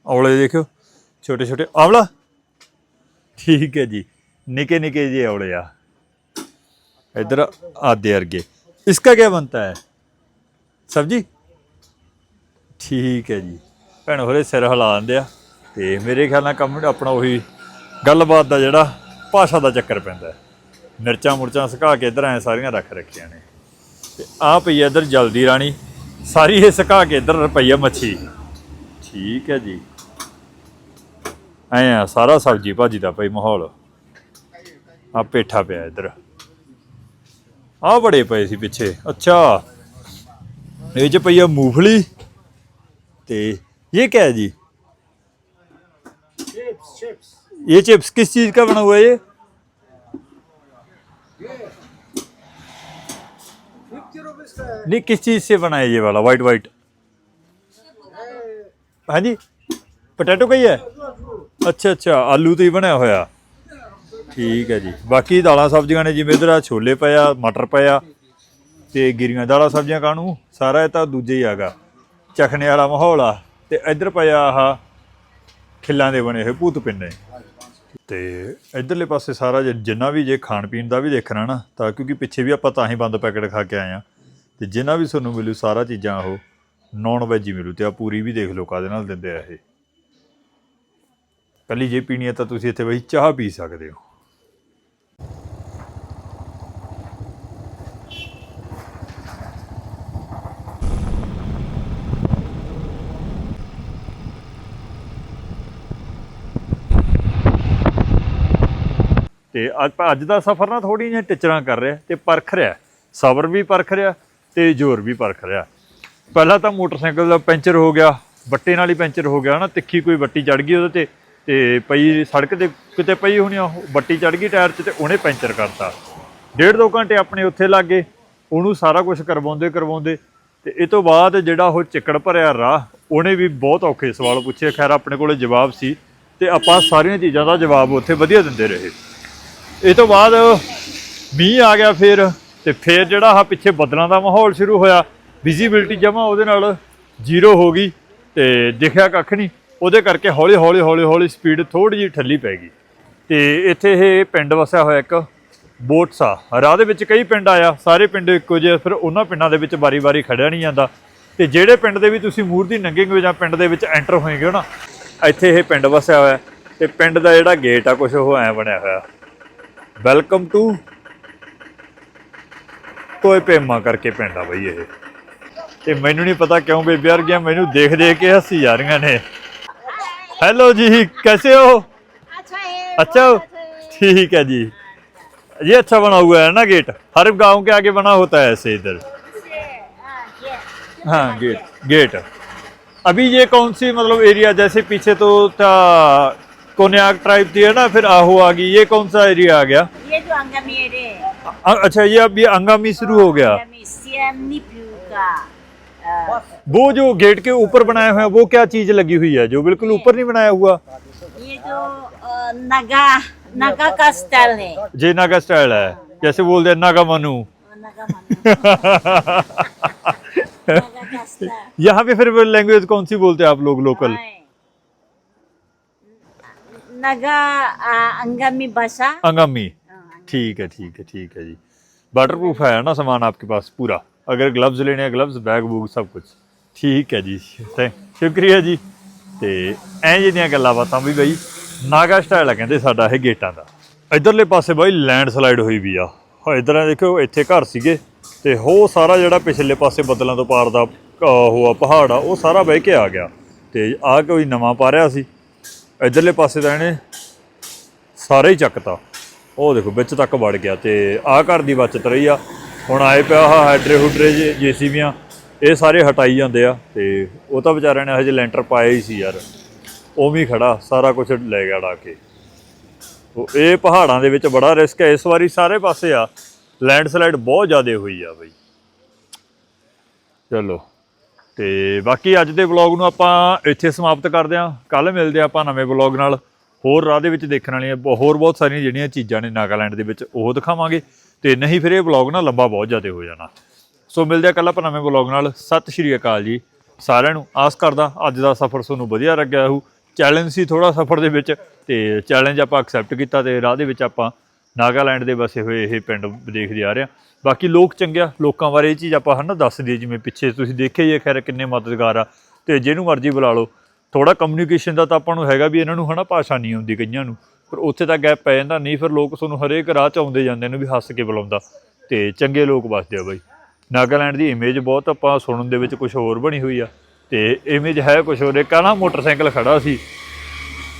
ਔਲੇ ਦੇਖਿਓ ਛੋਟੇ ਛੋਟੇ ਆਵਲਾ ਠੀਕ ਹੈ ਜੀ ਨਿੱਕੇ ਨਿੱਕੇ ਜਿਹੇ ਔਲੇ ਆ इधर आधे अर्गे इसका क्या बनता है सब्जी ਠੀਕ ਹੈ ਜੀ ਭੈਣ ਹੋਰੇ ਸਿਰ ਹਿਲਾ ਦਿੰਦੇ ਆ ਤੇ ਮੇਰੇ ਖਿਆਲ ਨਾਲ ਕੰਮ ਆਪਣਾ ਉਹੀ ਗੱਲਬਾਤ ਦਾ ਜਿਹੜਾ ਭਾਸ਼ਾ ਦਾ ਚੱਕਰ ਪੈਂਦਾ ਹੈ। ਮਿਰਚਾਂ ਮੁਰਚਾਂ ਸੁਕਾ ਕੇ ਇਧਰ ਐ ਸਾਰੀਆਂ ਰੱਖ ਰੱਖੀਆਂ ਨੇ ਤੇ ਆ ਪਈ ਇਧਰ ਜਲਦੀ ਰਾਣੀ ਸਾਰੀ ਇਹ ਸੁਕਾ ਕੇ ਇਧਰ ਰੁਪਈਆ ਮੱਛੀ ਠੀਕ ਹੈ ਜੀ ਐ ਆ ਸਾਰਾ ਸਬਜੀ ਭਾਜੀ ਦਾ ਪਈ ਮਾਹੌਲ ਆ ਪੇਠਾ ਪਿਆ ਇਧਰ ਆ ਬੜੇ ਪਏ ਸੀ ਪਿੱਛੇ ਅੱਛਾ ਇਹ ਚ ਪਈ ਆ ਮੂੰਗਫਲੀ ਤੇ ਇਹ क्या है जी ये चिप्स किस चीज का बना हुआ है ये नहीं किस चीज से बना है ये वाला वाइट वाइट हाँ जी पोटैटो का ही है ਅੱਛਾ ਅੱਛਾ ਆਲੂ ਤੋਂ ਹੀ ਬਣਿਆ ਹੋਇਆ ਠੀਕ ਹੈ ਜੀ ਬਾਕੀ ਦਾਲਾਂ ਸਬਜ਼ੀਆਂ ਨੇ ਜਿਵੇਂ ਇਧਰ ਆ ਛੋਲੇ ਪਏ ਆ ਮਟਰ ਪਏ ਆ ਤੇ ਗਿਰੀਆਂ ਦਾਲਾਂ ਸਬਜ਼ੀਆਂ ਕਾਹਨੂੰ ਸਾਰਾ ਇਹ ਤਾਂ ਦੂਜੇ ਹੀ ਆਗਾ ਚਖਣੇ ਵਾਲਾ ਮਾਹੌਲ ਆ ਤੇ ਇੱਧਰ ਪਿਆ ਆਹ ਖਿੱਲਾਂ ਦੇ ਬਣੇ ਹੋਏ ਭੂਤ ਪਿੰਨੇ ਤੇ ਇਧਰਲੇ ਪਾਸੇ ਸਾਰਾ ਜਿ- ਜਿੰਨਾ ਵੀ ਜੇ ਖਾਣ ਪੀਣ ਦਾ ਵੀ ਦੇਖਣਾ ਨਾ ਤਾਂ ਕਿਉਂਕਿ ਪਿੱਛੇ ਵੀ ਆਪਾਂ ਤਾਂ ਹੀ ਬੰਦ ਪੈਕਟ ਖਾ ਕੇ ਆਏ ਆ ਤੇ ਜਿੰਨਾ ਵੀ ਤੁਹਾਨੂੰ ਮਿਲੂ ਸਾਰਾ ਚੀਜ਼ਾਂ ਉਹ ਨੌਨ ਵੈਜ ਹੀ ਮਿਲੂ ਤੇ ਆ ਪੂਰੀ ਵੀ ਦੇਖ ਲਓ ਕਾਦੇ ਨਾਲ ਦਿੰਦੇ ਆ ਇਹ। ਕੱਲੀ ਜੇ ਪੀਣੀ ਹੈ ਤਾਂ ਤੁਸੀਂ ਇੱਥੇ ਬਈ ਚਾਹ ਪੀ ਸਕਦੇ ਹੋ। ਤੇ ਅੱਜ ਅੱਜ ਦਾ ਸਫ਼ਰ ਨਾ ਥੋੜੀ ਜਿਹੀ ਟਿਚਰਾਂ ਕਰ ਰਿਹਾ ਤੇ ਪਰਖ ਰਿਹਾ। ਸਬਰ ਵੀ ਪਰਖ ਰਿਹਾ ਤੇ ਜ਼ੋਰ ਵੀ ਪਰਖ ਰਿਹਾ। ਪਹਿਲਾਂ ਤਾਂ ਮੋਟਰਸਾਈਕਲ ਦਾ ਪੈਂਚਰ ਹੋ ਗਿਆ ਬੱਟੇ ਨਾਲ ਹੀ ਪੈਂਚਰ ਹੋ ਗਿਆ ਨਾ, ਤਿੱਖੀ ਕੋਈ ਬੱਟੀ ਚੜ ਗਈ ਉਹਦੇ ਤੇ ਤੇ ਪਈ ਸੜਕ ਤੇ ਕਿਤੇ ਪਈ ਹੋਣੀ ਆ ਉਹ ਬੱਟੀ ਚੜ ਗਈ ਟਾਇਰ 'ਚ ਤੇ ਉਹਨੇ ਪੈਂਚਰ ਕਰਤਾ। ਡੇਢ ਦੋ ਘੰਟੇ ਆਪਣੇ ਉੱਥੇ ਲੱਗ, ਉਹਨੂੰ ਸਾਰਾ ਕੁਝ ਕਰਵਾਉਂਦੇ ਕਰਵਾਉਂਦੇ, ਤੇ ਇਹ ਤੋਂ ਬਾਅਦ ਜਿਹੜਾ ਉਹ ਚਿੱਕੜ ਭਰਿਆ ਰਾਹ, ਉਹਨੇ ਵੀ ਬਹੁਤ ਔਖੇ ਸਵਾਲ ਪੁੱਛੇ। ਖੈਰ, ਆਪਣੇ ਕੋਲੇ ਜਵਾਬ ਸੀ, ਤੇ ਆਪਾਂ ਸਾਰੀਆਂ ਚੀਜ਼ਾਂ ਦਾ ਜਵਾਬ ਉੱਥੇ ਵਧੀਆ ਦਿੰਦੇ ਰਹੇ। ਇਹ ਤੋਂ ਬਾਅਦ ਮੀਂਹ ਆ ਗਿਆ ਫਿਰ। ਤੇ ਫਿਰ ਜਿਹੜਾ ਆ ਪਿੱਛੇ ਬੱਦਲਾਂ ਦਾ ਮਾਹੌਲ ਸ਼ੁਰੂ ਹੋਇਆ ਵਿਜ਼ਿਬਿਲਟੀ ਜਮਾ ਉਹਦੇ ਨਾਲ ਜ਼ੀਰੋ ਹੋ ਗਈ ਤੇ ਦਿਖਿਆ ਕੱਖ ਨਹੀਂ। ਉਹਦੇ ਕਰਕੇ ਹੌਲੀ ਹੌਲੀ ਹੌਲੀ ਹੌਲੀ ਸਪੀਡ ਥੋੜੀ ਜਿਹੀ ਠੱਲੀ ਪੈ ਗਈ। ਤੇ ਇੱਥੇ ਇਹ ਪਿੰਡ ਵਸਿਆ ਹੋਇਆ ਇੱਕ ਬੋਟਸਾ। ਰਾਹ ਦੇ ਵਿੱਚ ਕਈ ਪਿੰਡ ਆਇਆ, ਸਾਰੇ ਪਿੰਡ ਇੱਕੋ ਜਿਹੇ ਫਿਰ ਉਹਨਾਂ ਪਿੰਡਾਂ ਦੇ ਵਿੱਚ ਵਾਰੀ-ਵਾਰੀ ਖੜਿਆ ਨਹੀਂ ਜਾਂਦਾ। ਤੇ ਜਿਹੜੇ ਪਿੰਡ ਦੇ ਵੀ ਤੁਸੀਂ ਮੂਰ ਦੀ ਨੰਗੇਗੇ ਜਾਂ ਪਿੰਡ ਦੇ ਵਿੱਚ ਐਂਟਰ ਹੋਏਗੇ ਹੋ ਨਾ, ਇੱਥੇ ਇਹ ਪਿੰਡ ਵਸਿਆ ਹੋਇਆ। ਤੇ ਪਿੰਡ ਦਾ ਜਿਹੜਾ ਗੇਟ ਆ ਕੁਝ ਉਹ ਐ ਬਣਿਆ ਹੋਇਆ। ਵੈਲਕਮ ਟੂ ਤੋਏ ਪੇਮਾ ਕਰਕੇ ਪਿੰਡ ਆ ਬਈ ਇਹ ਤੇ ਮੈਨੂੰ ਨਹੀਂ ਪਤਾ ਕਿਉਂ ਬੇਬੇ ਵਰਗੀਆਂ ਮੈਨੂੰ ਦੇਖ ਦੇਖ ਕੇ ਹੱਸੀ ਜਾ ਰਹੀਆਂ ਨੇ हेलो जी कैसे हो
अच्छा है
अच्छा ठीक है जी ये अच्छा बना हुआ है ना गेट हर गांव के आगे बना होता है ऐसे इधर हाँ गेट गेट अभी ये कौन सी मतलब एरिया जैसे पीछे तो था कोन्याक ट्राइब थी है ना फिर आहू आ गई ये कौन सा एरिया आ गया
ये जो अंगमेरे
अ- अच्छा ये अब ये अंगामी शुरू हो गया वो जो गेट के ऊपर बनाए हुए हैं वो क्या चीज़ लगी हुई है जो बिल्कुल ऊपर नहीं बनाया हुआ
ये जो नगा नगा का स्टाइल है
जे नागा स्टाइल है जैसे बोलते हैं नागा मनु यहाँ पे फिर लैंग्वेज कौन सी बोलते हैं आप लोग local
है। नगा अ, अंगामी भाषा
अंगामी
अ,
ठीक है ठीक है ठीक है जी वाटर प्रूफ है ना सामान आपके पास पूरा अगर ग्लव्स लेने हैं ग्लव्स बैग बूग सब कुछ ਠੀਕ ਹੈ ਜੀ ਥੈਂਕ ਸ਼ੁਕਰੀਆ ਜੀ ਤੇ ਐਂ ਜਿਹੜੀਆਂ ਗੱਲਾਂ ਬਾਤਾਂ ਵੀ ਬਈ ਨਾਗਾ ਸਟਾਈਲ ਆ ਕਹਿੰਦੇ ਸਾਡਾ ਇਹ ਗੇਟਾਂ ਦਾ ਇਧਰਲੇ ਪਾਸੇ ਬਾਈ ਲੈਂਡ ਸਲਾਈਡ ਹੋਈ ਵੀ ਆ ਹਾਂ ਇਧਰ ਆ ਦੇਖੋ ਇੱਥੇ ਘਰ ਸੀਗੇ ਤੇ ਉਹ ਸਾਰਾ ਜਿਹੜਾ ਪਿਛਲੇ ਪਾਸੇ ਬੱਦਲਾਂ ਤੋਂ ਪਾਰ ਦਾ ਅਹ, ਉਹ ਆ ਪਹਾੜ ਆ ਉਹ ਸਾਰਾ ਵਹਿ ਕੇ ਆ ਗਿਆ ਤੇ ਆ ਕੋਈ ਨਵਾਂ ਪਾ ਰਿਹਾ ਸੀ ਇਧਰਲੇ ਪਾਸੇ ਤਾਂ ਇਹਨੇ ਸਾਰੇ ਹੀ ਚੱਕਤਾ। ਉਹ ਦੇਖੋ, ਵਿੱਚ ਤੱਕ ਵੜ ਗਿਆ ਤੇ ਆਹ ਘਰ ਦੀ ਬਚਤ ਰਹੀ ਆ। ਹੁਣ ਆਏ ਪਿਆ ਆਹ ਹਾਈਡਰੇ ਹੁਡਰੇ ਜੀਸੀਬੀਆਂ, ਇਹ ਸਾਰੇ ਹਟਾਈ ਜਾਂਦੇ ਆ ਤੇ ਉਹ ਤਾਂ ਵਿਚਾਰਿਆਂ ਨੇ ਹਜੇ ਲੈਂਟਰ ਪਾਇਆ ਹੀ ਸੀ ਯਾਰ। ਉਵੇਂ ਹੀ ਖੜਾ, ਸਾਰਾ ਕੁਝ ਲੈ ਗਿਆ ਡਾ ਕੇ। ਉਹ ਇਹ ਪਹਾੜਾਂ ਦੇ ਵਿੱਚ ਬੜਾ ਰਿਸਕ ਹੈ। ਇਸ ਵਾਰੀ ਸਾਰੇ ਪਾਸੇ ਆ। ਲੈਂਡਸਲਾਈਡ ਬਹੁਤ ਜ਼ਿਆਦਾ ਹੋਈ ਆ ਬਈ। ਚਲੋ। ਤੇ ਬਾਕੀ ਅੱਜ ਦੇ ਵਲੌਗ ਨੂੰ ਆਪਾਂ ਇੱਥੇ ਸਮਾਪਤ ਕਰਦੇ ਹਾਂ। ਕੱਲ ਮਿਲਦੇ ਹਾਂ ਆਪਾਂ ਨਵੇਂ ਵਲੌਗ ਨਾਲ। ਹੋਰ ਰਾਹ ਦੇ ਵਿੱਚ ਦੇਖਣ ਵਾਲੀਆਂ ਬ- ਹੋਰ ਬਹੁਤ ਸਾਰੀਆਂ ਜਿਹੜੀਆਂ ਚੀਜ਼ਾਂ ਨੇ ਨਾਗਾਲੈਂਡ ਦੇ ਵਿੱਚ, ਉਹ ਦਿਖਾਵਾਂਗੇ। ਤੇ ਨਹੀਂ ਫਿਰ ਇਹ ਵਲੌਗ ਨਾ ਲੰਬਾ ਬਹੁਤ ਜ਼ਿਆਦਾ ਹੋ ਜਾਣਾ। ਸੋ ਮਿਲਦੇ ਆ ਕੱਲ ਆਪਾਂ ਨਵੇਂ ਵਲੌਗ ਨਾਲ। ਸਤਿ ਸ਼੍ਰੀ ਅਕਾਲ ਜੀ ਸਾਰਿਆਂ ਨੂੰ। ਆਸ ਕਰਦਾ ਅੱਜ ਦਾ ਸਫ਼ਰ ਤੁਹਾਨੂੰ ਵਧੀਆ ਲੱਗਿਆ ਹੋਊ। ਚੈਲੰਜ ਸੀ ਥੋੜਾ ਸਫ਼ਰ ਦੇ ਵਿੱਚ ਤੇ ਚੈਲੰਜ ਆਪਾਂ ਐਕਸੈਪਟ ਕੀਤਾ ਤੇ ਰਾਹ ਦੇ ਵਿੱਚ ਆਪਾਂ ਨਾਗਾਲੈਂਡ ਦੇ ਵਸੇ ਹੋਏ ਇਹ ਪਿੰਡ ਦੇਖਦੇ ਆ ਰਹੇ ਹਾਂ। ਬਾਕੀ ਲੋਕ ਚੰਗਿਆ ਲੋਕਾਂ ਬਾਰੇ ਇਹ ਚੀਜ਼ ਆਪਾਂ ਹਨਾ ਦੱਸ ਦਈਏ, ਜਿਵੇਂ ਪਿੱਛੇ ਤੁਸੀਂ ਦੇਖਿਆ ਹੀ ਹੈ, ਖੈਰ ਕਿੰਨੇ ਮਦਦਗਾਰ ਆ। ਤੇ ਜਿਹਨੂੰ ਮਰਜ਼ੀ ਬੁਲਾ ਲਓ। ਥੋੜਾ ਕਮਿਊਨੀਕੇਸ਼ਨ ਦਾ ਤਾਂ ਆਪਾਂ ਨੂੰ ਹੈਗਾ ਵੀ ਇਹਨਾਂ ਨੂੰ ਹਨਾ ਭਾਸ਼ਾ ਨਹੀਂ ਆਉਂਦੀ ਕਈਆਂ ਨੂੰ। ਪਰ ਉੱਥੇ ਤਾਂ ਗੈਪ ਪੈ ਜਾਂਦਾ, ਨਹੀਂ ਫਿਰ ਲੋਕ ਤੁਹਾਨੂੰ ਹਰੇਕ ਰਾਹ ਚ ਆਉਂਦੇ ਜਾਂਦੇ ਨੇ ਵੀ ਹੱਸ ਕੇ ਬੁਲਾਉਂਦਾ। ਤੇ ਚੰਗੇ ਲੋਕ ਵਸਦੇ ਆ ਬਾਈ। ਨਾਗਾਲੈਂਡ ਦੀ ਇਮੇਜ ਬਹੁਤ ਆਪਾਂ ਸੁਣਨ ਦੇ ਵਿੱਚ ਕੁਝ ਹੋਰ ਬਣੀ ਹੋਈ ਆ। ਤੇ ਇਮੇਜ ਹੈ ਕੁਝ ਹੋਰ। ਇੱਕ ਨਾ ਮੋਟਰਸਾਈਕਲ ਖੜਾ ਸੀ।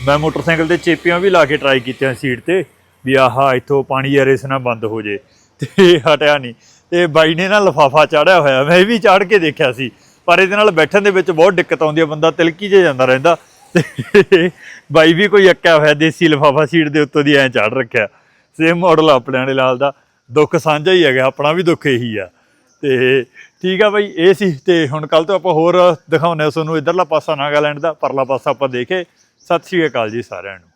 ਮੈਂ ਮੋਟਰਸਾਈਕਲ ਤੇ ਚੇਪੀਆਂ ਵੀ ਲਾ ਕੇ ਟਰਾਈ ਕੀਤੀਆਂ ਸੀਟ ਤੇ, ਵੀ ਆਹਾ, ਇੱਥੋਂ ਪਾਣੀ ਯਾਰ ਇਸ ਨਾਲ ਬੰਦ ਹੋ ਜੇ। ਤੇ ਹਟਿਆ ਨਹੀਂ। ਤੇ ਬਾਈ ਨੇ ਨਾ ਲਫਾਫਾ ਚਾੜਿਆ ਹੋਇਆ। ਮੈਂ ਵੀ ਚਾੜ ਕੇ ਦੇਖਿਆ ਸੀ। ਪਰ ਇਹਦੇ ਨਾਲ ਬੈਠਣ ਦੇ ਵਿੱਚ ਬਹੁਤ ਦਿੱਕਤ ਆਉਂਦੀ ਹੈ ਬੰਦਾ ਤਿਲਕੀ ਜੇ ਜਾਂਦਾ ਰਹਿੰਦਾ। ਤੇ ਬਾਈ ਵੀ ਕੋਈ ਅੱਕਿਆ ਹੋਇਆ ਦੇਸੀ ਲਫਾਫਾ ਸੀਟ ਦੇ ਉੱਤੋਂ ਦੀ ਐਂ ਚਾੜ ਰੱਖਿਆ। ਸੇਮ ਮਾਡਲ ਆਪਣੇ ਵਾਲੇ ਲਾਲ ਦਾ। ਦੁੱਖ ਸਾਂਝਾ ਹੀ ਹੈਗਾ। ਆਪਣਾ ਵੀ ਦੁੱਖ ਇਹੀ ਆ। ਤੇ ਠੀਕ ਆ ਬਾਈ, ਇਹ ਸੀ। ਤੇ ਹੁਣ ਕੱਲ ਤੋਂ ਆਪਾਂ ਹੋਰ ਦਿਖਾਉਂਦੇ ਆ ਤੁਹਾਨੂੰ। ਇਧਰਲਾ ਪਾਸਾ ਨਾਗਾਲੈਂਡ ਦਾ। ਪਰਲਾ ਪਾਸਾ ਆਪਾਂ ਦੇਖੇ। ਸਤਿ ਸ਼੍ਰੀ ਅਕਾਲ ਜੀ ਸਾਰਿਆਂ ਨੂੰ।